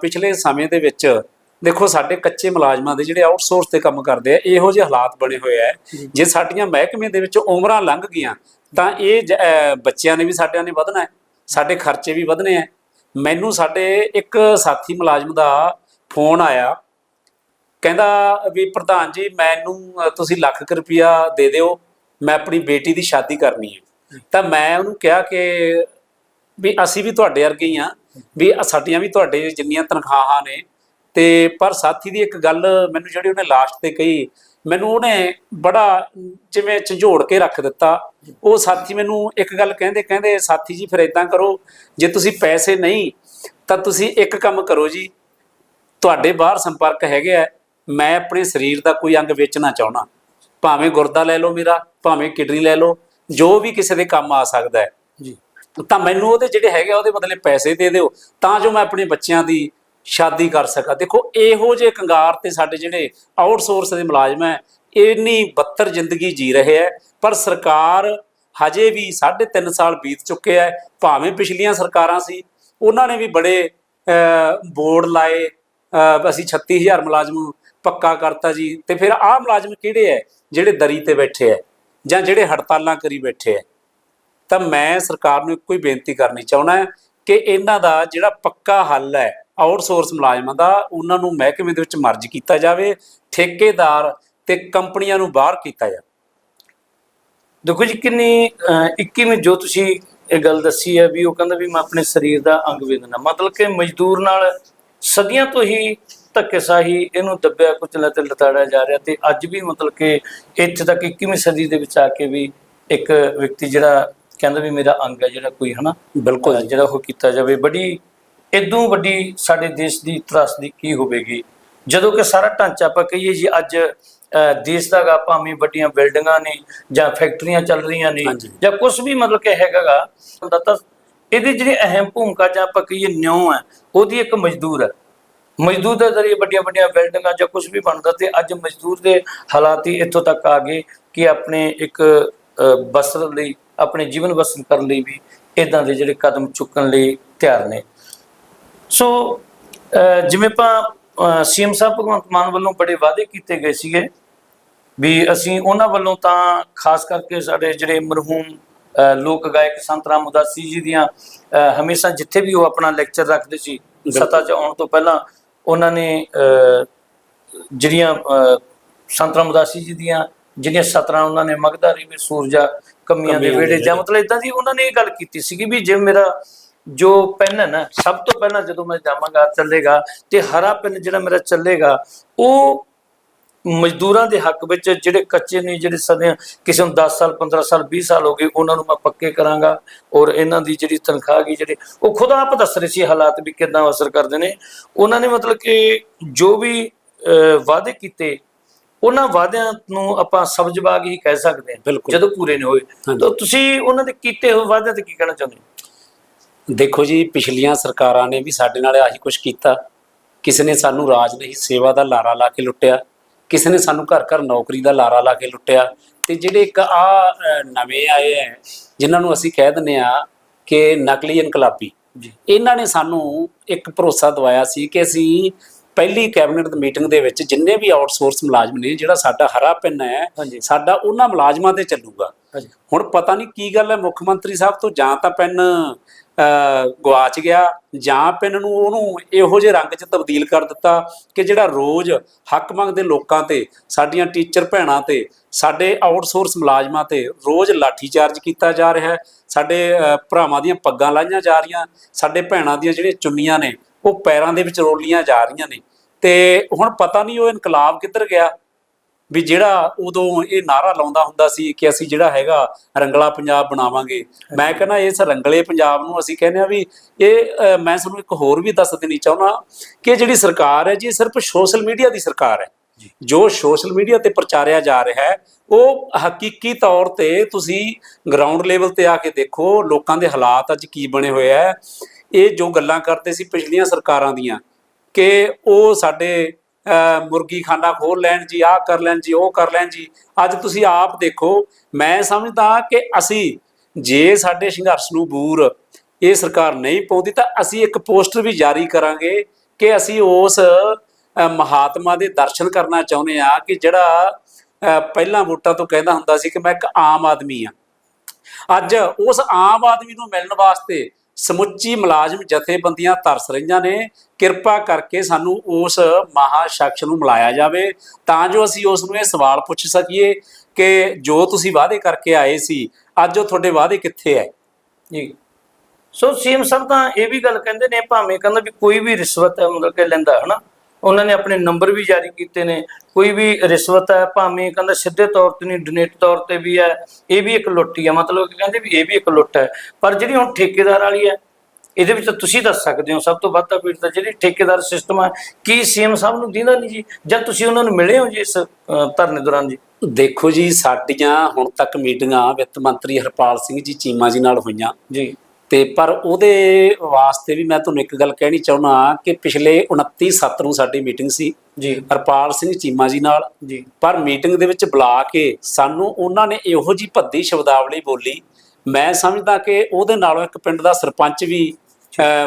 ਪਿਛਲੇ ਸਮੇਂ ਦੇ ਵਿੱਚ ਦੇਖੋ ਸਾਡੇ ਕੱਚੇ ਮੁਲਾਜ਼ਮਾਂ ਦੇ ਜਿਹੜੇ ਆਊਟਸੋਰਸ ਤੇ ਕੰਮ ਕਰਦੇ ਆ ਇਹੋ ਜਿਹੇ ਹਾਲਾਤ ਬਣੇ ਹੋਏ ਆ। ਜੇ। ਸਾਡੀਆਂ ਮਹਿਕਮੇ ਦੇ ਵਿੱਚ ਉਮਰਾਂ ਲੰਘ ਗਈਆਂ ਤਾਂ ਇਹ ਬੱਚਿਆਂ ਨੇ ਵੀ ਸਾਡਿਆਂ ਨੇ ਵਧਣਾ ਹੈ। ਸਾਡੇ ਖਰਚੇ ਵੀ ਵਧਣੇ ਆ ਮੈਨੂੰ ਸਾਡੇ ਇੱਕ ਸਾਥੀ ਮੁਲਾਜ਼ਮ ਦਾ ਫੋਨ ਆਇਆ। ਕਹਿੰਦਾ ਵੀ ਪ੍ਰਧਾਨ ਜੀ, ਮੈਨੂੰ ਤੁਸੀਂ ਲੱਖ ਕੁ ਰੁਪਇਆ ਦੇ ਦਿਓ, ਮੈਂ ਆਪਣੀ ਬੇਟੀ ਦੀ ਸ਼ਾਦੀ ਕਰਨੀ ਹੈ। ਤਾਂ ਮੈਂ ਉਹਨੂੰ ਕਿਹਾ ਕਿ ਵੀ ਅਸੀਂ ਵੀ ਤੁਹਾਡੇ ਵਰਗੇ ਹੀ ਆ ਵੀ ਸਾਡੀਆਂ ਵੀ ਤੁਹਾਡੇ ਜਿੰਨੀਆਂ ਤਨਖਾਹਾਂ ਨੇ। ਤੇ ਪਰ ਸਾਥੀ ਦੀ ਇੱਕ ਗੱਲ ਮੈਨੂੰ ਜਿਹੜੀ ਉਹਨੇ ਲਾਸਟ ਤੇ ਕਹੀ, ਮੈਨੂੰ ਉਹਨੇ ਬੜਾ ਜਿਵੇਂ ਝੰਜੋੜ ਕੇ ਰੱਖ ਦਿੱਤਾ। ਉਹ ਸਾਥੀ ਮੈਨੂੰ ਇੱਕ ਗੱਲ ਕਹਿੰਦੇ ਕਹਿੰਦੇ, ਸਾਥੀ ਜੀ, ਫਿਰ ਇਦਾਂ ਕਰੋ, ਜੇ ਤੁਸੀਂ ਪੈਸੇ ਨਹੀਂ, ਤਾਂ ਤੁਸੀਂ ਇੱਕ ਕੰਮ ਕਰੋ ਜੀ, ਤੁਹਾਡੇ ਬਾਹਰ ਸੰਪਰਕ ਹੈਗੇ ਆ ਮੈਂ ਆਪਣੇ ਸਰੀਰ ਦਾ ਕੋਈ ਅੰਗ ਵੇਚਣਾ ਚਾਹਣਾ ਭਾਵੇਂ ਗੁਰਦਾ ਲੈ ਲਓ ਮੇਰਾ ਭਾਵੇਂ ਕਿਡਨੀ ਲੈ ਲਓ ਜੋ ਵੀ ਕਿਸੇ ਦੇ ਕੰਮ ਆ ਸਕਦਾ ਹੈ। ਜੀ। ਤਾਂ ਮੈਨੂੰ ਉਹਦੇ ਜਿਹੜੇ ਹੈਗੇ ਆ, ਉਹਦੇ ਬਦਲੇ ਪੈਸੇ ਦੇ ਦਿਓ ਤਾਂ ਜੋ ਮੈਂ ਆਪਣੇ ਬੱਚਿਆਂ ਦੀ ਸ਼ਾਦੀ ਕਰ ਸਕਾਂ। ਦੇਖੋ ਇਹੋ ਜਿਹੇ ਕੰਗਾਰ ਤੇ ਸਾਡੇ ਜਿਹੜੇ ਆਊਟਸੋਰਸ ਦੇ ਮੁਲਾਜ਼ਮ ਹੈ ਇੰਨੀ ਬੱਤਰ ਜ਼ਿੰਦਗੀ ਜੀ ਰਹੇ ਹੈ। ਪਰ ਸਰਕਾਰ ਹਜੇ ਵੀ 3.5 ਸਾਲ ਬੀਤ ਚੁੱਕੇ ਹੈ ਭਾਵੇਂ ਪਿਛਲੀਆਂ ਸਰਕਾਰਾਂ ਸੀ ਉਹਨਾਂ ਨੇ ਵੀ ਬੜੇ ਬੋਰਡ ਲਾਏ ਅਸੀਂ 36000 ਮੁਲਾਜ਼ਮ ਪੱਕਾ ਕਰਤਾ ਜੀ। ਤੇ ਫਿਰ ਆਹ ਮੁਲਾਜ਼ਮ ਕਿਹੜੇ ਹੈ ਜਿਹੜੇ ਦਰੀ ਤੇ ਬੈਠੇ ਹੈ ਜਾਂ ਜਿਹੜੇ ਹੜਤਾਲਾਂ ਕਰੀ ਬੈਠੇ ਹੈ ਤਾਂ ਮੈਂ ਸਰਕਾਰ ਨੂੰ ਇੱਕੋ ਹੀ ਬੇਨਤੀ ਕਰਨੀ ਚਾਹੁੰਦਾ ਹੈ ਕਿ ਇਹਨਾਂ ਦਾ ਜਿਹੜਾ ਪੱਕਾ ਹੱਲ ਹੈ ਆਊਟਸੋਰਸ ਮੁਲਾਜ਼ਮਾਂ ਦਾ ਉਹਨਾਂ ਨੂੰ ਮਹਿਕਮੇ ਦੇ ਵਿੱਚ ਮਰਜ ਕੀਤਾ ਜਾਵੇ ਠੇਕੇਦਾਰ ਤੇ ਕੰਪਨੀਆਂ ਨੂੰ ਬਾਹਰ ਕੀਤਾ ਜਾਵੇ। ਦੇਖੋ ਜੀ ਕਿੰਨੀ ਅਹ, 21ਵੀਂ ਜੋ ਤੁਸੀਂ ਇਹ ਗੱਲ ਦੱਸੀ ਹੈ ਵੀ ਉਹ ਕਹਿੰਦਾ ਵੀ ਮੈਂ ਆਪਣੇ ਸਰੀਰ ਦਾ ਅੰਗ ਵੇਦਨਾ ਮਤਲਬ ਕਿ ਮਜ਼ਦੂਰ ਨਾਲ ਸਦੀਆਂ ਤੋਂ ਹੀ ਧੱਕੇਸ਼ਾਹੀ ਇਹਨੂੰ ਦੱਬਿਆ ਕੁਚਲਿਆ ਤੇ ਲਤਾੜਿਆ ਜਾ ਰਿਹਾ ਤੇ ਅੱਜ ਵੀ ਮਤਲਬ ਕਿ ਇੱਥੇ ਤੱਕ 21ਵੀਂ ਸਦੀ ਦੇ ਵਿੱਚ ਆ ਕੇ ਵੀ ਇੱਕ ਵਿਅਕਤੀ ਜਿਹੜਾ ਕਹਿੰਦਾ ਵੀ ਮੇਰਾ ਅੰਗ ਹੈ ਜਿਹੜਾ ਕੋਈ ਹਨਾ? ਬਿਲਕੁਲ। ਜਿਹੜਾ ਉਹ ਕੀਤਾ ਜਾਵੇ। ਬੜੀ ਇਦੋਂ ਵੱਡੀ ਸਾਡੇ ਦੇਸ਼ ਦੀ ਤਰਾਸਦੀ ਕੀ ਹੋਵੇਗੀ? ਜਦੋਂ ਕਿ ਸਾਰਾ ਢਾਂਚਾ ਆਪਾਂ ਕਹੀਏ ਜੀ ਅੱਜ ਦੇਸ਼ ਦਾ ਗਾ ਭਾਵੇਂ ਵੱਡੀਆਂ ਬਿਲਡਿੰਗਾਂ ਨੇ ਜਾਂ ਫੈਕਟਰੀਆਂ ਚੱਲ ਰਹੀਆਂ ਨੇ। ਜਾਂ ਕੁਝ ਵੀ ਮਤਲਬ ਕਿ ਹੈਗਾਗਾ ਤਾਂ ਇਹਦੀ ਜਿਹੜੀ ਅਹਿਮ ਭੂਮਿਕਾ ਜਾਂ ਆਪਾਂ ਕਹੀਏ ਨਿਉ ਹੈ ਉਹਦੀ ਇੱਕ ਮਜ਼ਦੂਰ ਹੈ। ਮਜ਼ਦੂਰ ਦੇ ਜ਼ਰੀਏ ਵੱਡੀਆਂ ਵੱਡੀਆਂ ਬਿਲਡਿੰਗਾਂ ਜਾਂ ਕੁਝ ਵੀ ਬਣਦਾ ਤੇ ਅੱਜ ਮਜ਼ਦੂਰ ਦੇ ਹਾਲਾਤ ਹੀ ਇੱਥੋਂ ਤੱਕ ਆ ਗਏ ਕਿ ਆਪਣੇ ਇੱਕ ਬਸਰ ਲਈ ਆਪਣੇ ਜੀਵਨ ਬਸਰ ਕਰਨ ਲਈ ਵੀ ਇਦਾਂ ਦੇ ਜਿਹੜੇ ਕਦਮ ਚੁੱਕਣ ਲਈ ਤਿਆਰ ਨੇ। ਸੋ ਜਿਵੇਂ ਆਪਾਂ ਸੀਐਮ ਸਾਹਿਬ ਭਗਵੰਤ ਮਾਨ ਵੱਲੋਂ ਬੜੇ ਵਾਅਦੇ ਕੀਤੇ ਗਏ ਸੀਗੇ ਵੀ ਅਸੀਂ ਉਹਨਾਂ ਵੱਲੋਂ ਤਾਂ ਖਾਸ ਕਰਕੇ ਸਾਡੇ ਜਿਹੜੇ ਮਰਹੂਮ ਲੋਕ ਗਾਇਕ ਸੰਤ ਰਾਮ ਉਦਾਸੀ ਜੀ ਦੀਆਂ ਹਮੇਸ਼ਾ ਜਿੱਥੇ ਵੀ ਉਹ ਆਪਣਾ ਲੈਕਚਰ ਰੱਖਦੇ ਸੀ ਸੱਤਾ 'ਚ ਆਉਣ ਤੋਂ ਪਹਿਲਾਂ ਉਹਨਾਂ ਨੇ ਜਿਹੜੀਆਂ ਸੰਤ ਰਾਮ ਉਦਾਸੀ ਜੀ ਦੀਆਂ ਜਿਹੜੀਆਂ ਸਤਰਾਂ ਉਹਨਾਂ ਨੇ ਮਗਧਾਰੀ ਵਿੱਚ ਸੂਰਜਾ ਕਮੀਆਂ ਦੇ ਕਮੀਆਂ ਦੇ ਵੇੜੇ ਜਾਂ ਮਤਲਬ ਇਦਾਂ ਦੀ ਉਹਨਾਂ ਨੇ ਇਹ ਗੱਲ ਕੀਤੀ ਸੀਗੀ ਵੀ ਜੇ ਮੇਰਾ ਜੋ ਪੈਨ ਹੈ ਨਾ ਸਭ ਤੋਂ ਪਹਿਲਾਂ ਜਦੋਂ ਮੈਂ ਜਾਵਾਂਗਾ ਚੱਲੇਗਾ ਤੇ ਹਰਾ ਪੈਨ ਜਿਹੜਾ ਮੇਰਾ ਚੱਲੇਗਾ ਉਹ ਮਜ਼ਦੂਰਾਂ ਦੇ ਹੱਕ ਵਿੱਚ ਜਿਹੜੇ ਕੱਚੇ ਨੇ ਜਿਹੜੇ ਸਦੇ ਕਿਸੇ ਨੂੰ 10 ਸਾਲ 15 ਸਾਲ 20 ਸਾਲ ਹੋ ਗਏ ਉਹਨਾਂ ਨੂੰ ਮੈਂ ਪੱਕੇ ਕਰਾਂਗਾ ਔਰ ਇਹਨਾਂ ਦੀ ਜਿਹੜੀ ਤਨਖਾਹ ਕੀ ਜਿਹੜੇ ਉਹ ਖੁਦ ਆਪ ਦੱਸ ਰਹੇ ਸੀ ਹਾਲਾਤ ਵੀ ਕਿੰਨਾ ਅਸਰ ਕਰਦੇ ਨੇ। ਉਹਨਾਂ ਨੇ ਮਤਲਬ ਕਿ ਜੋ ਵੀ ਵਾਅਦੇ ਕੀਤੇ ਉਹਨਾਂ ਵਾਅਦਿਆਂ ਨੂੰ ਆਪਾਂ ਸਬਜ਼ਬਾਗ ਹੀ ਕਹਿ ਸਕਦੇ ਹਾਂ ਬਿਲਕੁਲ। ਜਦੋਂ ਪੂਰੇ ਨਹੀਂ ਹੋਏ। ਤਾਂ ਤੁਸੀਂ ਉਹਨਾਂ ਦੇ ਕੀਤੇ ਹੋਏ ਵਾਅਦਿਆਂ ਤੇ ਕੀ ਕਹਿਣਾ ਚਾਹੁੰਦੇ ਹੋ? ਦੇਖੋ ਜੀ ਪਿਛਲੀਆਂ ਸਰਕਾਰਾਂ ਨੇ ਵੀ ਸਾਡੇ ਨਾਲ ਆਹੀ ਕੁਝ ਕੀਤਾ। ਕਿਸੇ ਨੇ ਸਾਨੂੰ ਰਾਜ ਨਹੀਂ ਸੇਵਾ ਦਾ ਲਾਰਾ ਲਾ ਕੇ ਲੁੱਟਿਆ। ਕਿਸੇ ਨੇ ਸਾਨੂੰ ਘਰ ਘਰ ਨੌਕਰੀ ਦਾ ਲਾਰਾ ਲਾ ਕੇ ਲੁੱਟਿਆ। ਤੇ ਜਿਹੜੇ ਇੱਕ ਆ ਨਵੇਂ ਆਏ ਹੈ ਜਿਨ੍ਹਾਂ ਨੂੰ ਅਸੀਂ ਕਹਿ ਦਿੰਦੇ ਆ ਕਿ ਨਕਲੀ ਇਨਕਲਾਬੀ। ਜੀ। ਇਹਨਾਂ ਨੇ ਸਾਨੂੰ ਇੱਕ ਭਰੋਸਾ ਦਵਾਇਆ ਸੀ ਕਿ ਅਸੀਂ ਪਹਿਲੀ ਕੈਬਨਿਟ ਦੀ ਮੀਟਿੰਗ ਦੇ ਵਿੱਚ ਜਿੰਨੇ ਵੀ ਆਊਟਸੋਰਸ ਮੁਲਾਜ਼ਮ ਨੇ ਜਿਹੜਾ ਸਾਡਾ ਹਰਾ ਪਿੰਨ ਹੈ। ਸਾਡਾ ਉਹਨਾਂ ਮੁਲਾਜ਼ਮਾਂ ਤੇ ਚੱਲੂਗਾ। ਹਾਂਜੀ। ਹੁਣ ਪਤਾ ਨਹੀਂ ਕੀ ਗੱਲ ਹੈ ਮੁੱਖ ਮੰਤਰੀ ਸਾਹਿਬ ਤੋਂ ਜਾਂ ਤਾਂ ਪੈਨ ਗਵਾਚ ਗਿਆ ਜਾਂ ਪੈਨ ਨੂੰ ਉਹਨੂੰ ਇਹੋ ਜਿਹੇ ਰੰਗ 'ਚ ਤਬਦੀਲ ਕਰ ਦਿੱਤਾ ਕਿ ਜਿਹੜਾ ਰੋਜ਼ ਹੱਕ ਮੰਗਦੇ ਲੋਕਾਂ ਤੇ, ਸਾਡੀਆਂ ਟੀਚਰ ਭੈਣਾਂ ਤੇ, ਸਾਡੇ ਆਊਟਸੋਰਸ ਮੁਲਾਜ਼ਮਾਂ ਤੇ ਰੋਜ਼ ਲਾਠੀਚਾਰਜ ਕੀਤਾ ਜਾ ਰਿਹਾ ਹੈ, ਸਾਡੇ ਭਰਾਵਾਂ ਦੀਆਂ ਪੱਗਾਂ ਲਾਈਆਂ ਜਾ ਰਹੀਆਂ, ਸਾਡੇ ਭੈਣਾਂ ਦੀਆਂ ਜਿਹੜੀਆਂ ਚੁੰਨੀਆਂ ਨੇ, ਉਹ ਪੈਰਾਂ ਦੇ ਵਿੱਚ ਰੋਲੀਆਂ ਜਾ ਰਹੀਆਂ ਨੇ। ਤੇ ਹੁਣ ਪਤਾ ਨਹੀਂ ਉਹ ਇਨਕਲਾਬ ਕਿੱਧਰ ਗਿਆ ਵੀ ਜਿਹੜਾ ਉਦੋਂ ਇਹ ਨਾਰਾ ਲਾਉਂਦਾ ਹੁੰਦਾ ਸੀ ਕਿ ਅਸੀਂ ਜਿਹੜਾ ਹੈਗਾ ਰੰਗਲਾ ਪੰਜਾਬ ਬਣਾਵਾਂਗੇ। ਮੈਂ ਕਹਿੰਦਾ ਇਸ ਰੰਗਲੇ ਪੰਜਾਬ ਨੂੰ ਅਸੀਂ ਕਹਿੰਦੇ ਆ ਵੀ ਇਹ ਮੈਂ ਤੁਹਾਨੂੰ ਇੱਕ ਹੋਰ ਵੀ ਦੱਸ ਦੇਣੀ ਚਾਹੁੰਦਾ ਕਿ ਜਿਹੜੀ ਸਰਕਾਰ ਹੈ ਜੀ ਇਹ ਸਿਰਫ ਸੋਸ਼ਲ ਮੀਡੀਆ ਦੀ ਸਰਕਾਰ ਹੈ। ਜੋ। ਸੋਸ਼ਲ ਮੀਡੀਆ ਤੇ ਪ੍ਰਚਾਰਿਆ ਜਾ ਰਿਹਾ ਹੈ ਉਹ ਹਕੀਕੀ ਤੌਰ ਤੇ ਤੁਸੀਂ ਗਰਾਊਂਡ ਲੈਵਲ ਤੇ ਆ ਕੇ ਦੇਖੋ ਲੋਕਾਂ ਦੇ ਹਾਲਾਤ ਅੱਜ ਕੀ ਬਣੇ ਹੋਏ ਆ ਇਹ ਜੋ ਗੱਲਾਂ ਕਰਦੇ ਸੀ ਪਿਛਲੀਆਂ ਸਰਕਾਰਾਂ ਦੀਆਂ ਕਿ ਉਹ ਸਾਡੇ ਮੁਰਗੀ ਖਾਨਾ ਖੋਲ ਲੈਣ ਜੀ ਆਹ ਕਰ ਲੈਣ ਜੀ ਉਹ ਕਰ ਲੈਣ ਜੀ। ਅੱਜ ਤੁਸੀਂ ਆਪ ਦੇਖੋ ਮੈਂ ਸਮਝਦਾ ਕਿ ਅਸੀਂ ਜੇ ਸਾਡੇ ਸੰਘਰਸ਼ ਨੂੰ ਬੂਰ ਇਹ ਸਰਕਾਰ ਨਹੀਂ ਪਾਉਂਦੀ ਤਾਂ ਅਸੀਂ ਇੱਕ ਪੋਸਟਰ ਵੀ ਜਾਰੀ ਕਰਾਂਗੇ ਕਿ ਅਸੀਂ ਉਸ ਮਹਾਤਮਾ ਦੇ ਦਰਸ਼ਨ ਕਰਨਾ ਚਾਹੁੰਦੇ ਆ ਕਿ ਜਿਹੜਾ ਅਹ, ਪਹਿਲਾਂ ਵੋਟਾਂ ਤੋਂ ਕਹਿੰਦਾ ਹੁੰਦਾ ਸੀ ਕਿ ਮੈਂ ਇੱਕ ਆਮ ਆਦਮੀ ਆ ਅੱਜ ਉਸ ਆਮ ਆਦਮੀ ਨੂੰ ਮਿਲਣ ਵਾਸਤੇ ਸਮੁੱਚੀ ਮੁਲਾਜ਼ਮ ਜਥੇਬੰਦੀਆਂ ਤਰਸ ਰਹੀਆਂ ਨੇ। ਕਿਰਪਾ ਕਰਕੇ ਸਾਨੂੰ ਉਸ ਮਹਾ ਸ਼ਖਸ ਨੂੰ ਮਿਲਾਇਆ ਜਾਵੇ ਤਾਂ ਜੋ ਅਸੀਂ ਉਸ ਨੂੰ ਇਹ ਸਵਾਲ ਪੁੱਛ ਸਕੀਏ ਕਿ ਜੋ ਤੁਸੀਂ ਵਾਅਦੇ ਕਰਕੇ ਆਏ ਸੀ, ਅੱਜ ਉਹ ਤੁਹਾਡੇ ਵਾਅਦੇ ਕਿੱਥੇ ਹੈ? ਜੀ। ਸੋ ਸੀਐਮ ਸਾਹਿਬ ਤਾਂ ਇਹ ਵੀ ਗੱਲ ਕਹਿੰਦੇ ਨੇ, ਭਾਵੇਂ ਕਹਿੰਦਾ ਵੀ ਕੋਈ ਵੀ ਰਿਸ਼ਵਤ ਮਤਲਬ ਕਿ ਲੈਂਦਾ ਹੈ ਨਾ ਉਹਨਾਂ ਨੇ ਆਪਣੇ ਨੰਬਰ ਵੀ ਜਾਰੀ ਕੀਤੇ ਨੇ। ਕੋਈ ਵੀ ਰਿਸ਼ਵਤ ਹੈ ਭਾਵੇਂ ਕਹਿੰਦਾ ਸਿੱਧੇ ਤੌਰ ਤੇ ਨਹੀਂ ਡੋਨੇਟ ਤੌਰ ਤੇ ਵੀ ਹੈ ਇਹ ਵੀ ਇੱਕ ਲੁੱਟ ਹੀ। ਹੈ ਮਤਲਬ ਕਿ ਕਹਿੰਦੇ ਵੀ ਇਹ ਵੀ ਇੱਕ ਲੁੱਟ ਹੈ। ਪਰ ਜਿਹੜੀ ਹੁਣ ਠੇਕੇਦਾਰ ਵਾਲੀ ਹੈ ਇਹਦੇ ਵਿੱਚ ਤੁਸੀਂ ਦੱਸ ਸਕਦੇ ਹੋ ਸਭ ਤੋਂ ਵੱਧ ਤਾਂ ਪੀੜ ਤਾਂ ਜਿਹੜੀ ਠੇਕੇਦਾਰ ਸਿਸਟਮ ਹੈ ਕੀ ਸੀਐਮ ਸਾਹਿਬ ਨੂੰ ਦਿੰਦਾ ਨਹੀਂ ਜੀ? ਜਾਂ ਤੁਸੀਂ ਉਹਨਾਂ ਨੂੰ ਮਿਲੇ ਹੋ ਜੀ ਇਸ ਧਰਨੇ ਦੌਰਾਨ ਜੀ? ਦੇਖੋ ਜੀ ਸਾਡੀਆਂ ਹੁਣ ਤੱਕ ਮੀਟਿੰਗਾਂ ਵਿੱਤ ਮੰਤਰੀ ਹਰਪਾਲ ਸਿੰਘ ਜੀ ਚੀਮਾ ਜੀ ਨਾਲ ਹੋਈਆਂ। ਜੀ। ਤੇ ਪਰ ਉਹਦੇ ਵਾਸਤੇ ਵੀ ਮੈਂ ਤੁਹਾਨੂੰ ਇੱਕ ਗੱਲ ਕਹਿਣੀ ਚਾਹੁੰਦਾ ਕਿ ਪਿਛਲੇ 29 ਸੱਤ ਨੂੰ ਸਾਡੀ ਮੀਟਿੰਗ ਸੀ। ਜੀ। ਹਰਪਾਲ ਸਿੰਘ ਚੀਮਾ ਜੀ ਨਾਲ। ਜੀ। ਪਰ ਮੀਟਿੰਗ ਦੇ ਵਿੱਚ ਬੁਲਾ ਕੇ ਸਾਨੂੰ ਉਹਨਾਂ ਨੇ ਇਹੋ ਜੀ ਭੱਦੀ ਸ਼ਬਦਾਵਲੀ ਬੋਲੀ। ਮੈਂ ਸਮਝਦਾ ਕਿ ਉਹਦੇ ਨਾਲੋਂ ਇੱਕ ਪਿੰਡ ਦਾ ਸਰਪੰਚ ਵੀ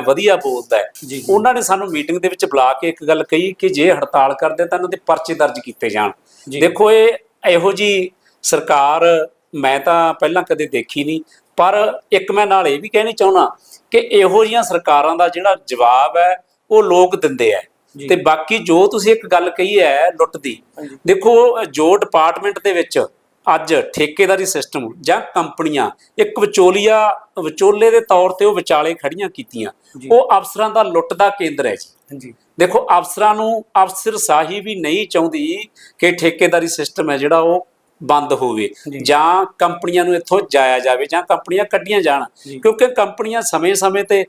ਵਧੀਆ ਬੋਲਦਾ ਹੈ। ਜੀ। ਉਹਨਾਂ ਨੇ ਸਾਨੂੰ ਮੀਟਿੰਗ ਦੇ ਵਿੱਚ ਬੁਲਾ ਕੇ ਇੱਕ ਗੱਲ ਕਹੀ ਕਿ ਜੇ ਹੜਤਾਲ ਕਰਦੇ ਤਾਂ ਇਹਨਾਂ ਦੇ ਪਰਚੇ ਦਰਜ ਕੀਤੇ ਜਾਣ। ਦੇਖੋ ਇਹ ਇਹੋ ਜੀ ਸਰਕਾਰ ਮੈਂ ਤਾਂ ਪਹਿਲਾਂ ਕਦੇ ਦੇਖੀ ਨਹੀਂ। ਪਰ ਇੱਕ ਮੈਂ ਨਾਲ ਇਹ ਵੀ ਕਹਿਣੀ ਚਾਹੁੰਦਾ ਕਿ ਇਹੋ ਜੀਆਂ ਸਰਕਾਰਾਂ ਦਾ ਜਿਹੜਾ ਜਵਾਬ ਹੈ ਉਹ ਲੋਕ ਦਿੰਦੇ ਆ। ਤੇ ਬਾਕੀ ਜੋ ਤੁਸੀਂ ਇੱਕ ਗੱਲ ਕਹੀ ਹੈ ਲੁੱਟ ਦੀ। ਦੇਖੋ ਜੋ ਡਿਪਾਰਟਮੈਂਟ ਦੇ ਵਿੱਚ ਅੱਜ ਠੇਕੇਦਾਰੀ ਸਿਸਟਮ ਜਾਂ ਕੰਪਨੀਆਂ ਇੱਕ ਵਿਚੋਲੀਆ ਵਿਚੋਲੇ ਦੇ ਤੌਰ ਤੇ ਉਹ ਵਿਚਾਲੇ ਖੜੀਆਂ ਕੀਤੀਆਂ। ਉਹ ਅਫਸਰਾਂ ਦਾ ਲੁੱਟ ਦਾ ਕੇਂਦਰ ਹੈ ਜੀ ਦੇਖੋ ਅਫਸਰਾਂ ਨੂੰ ਅਫਸਰ ਸਾਹੀ ਵੀ ਨਹੀਂ ਚਾਹੁੰਦੀ ਕਿ ਠੇਕੇਦਾਰੀ ਸਿਸਟਮ ਹੈ ਜਿਹੜਾ ਉਹ ਬੰਦ ਹੋਵੇ ਜੀ। ਕੰਪਨੀਆਂ ਨੂੰ ਇੱਥੋਂ ਜਾਇਆ ਜਾਵੇ ਜਾਂ ਕੰਪਨੀਆਂ ਕੱਢੀਆਂ ਜਾਣ। ਕਿਉਂਕਿ ਕੰਪਨੀਆਂ ਸਮੇਂ-ਸਮੇਂ ਤੇ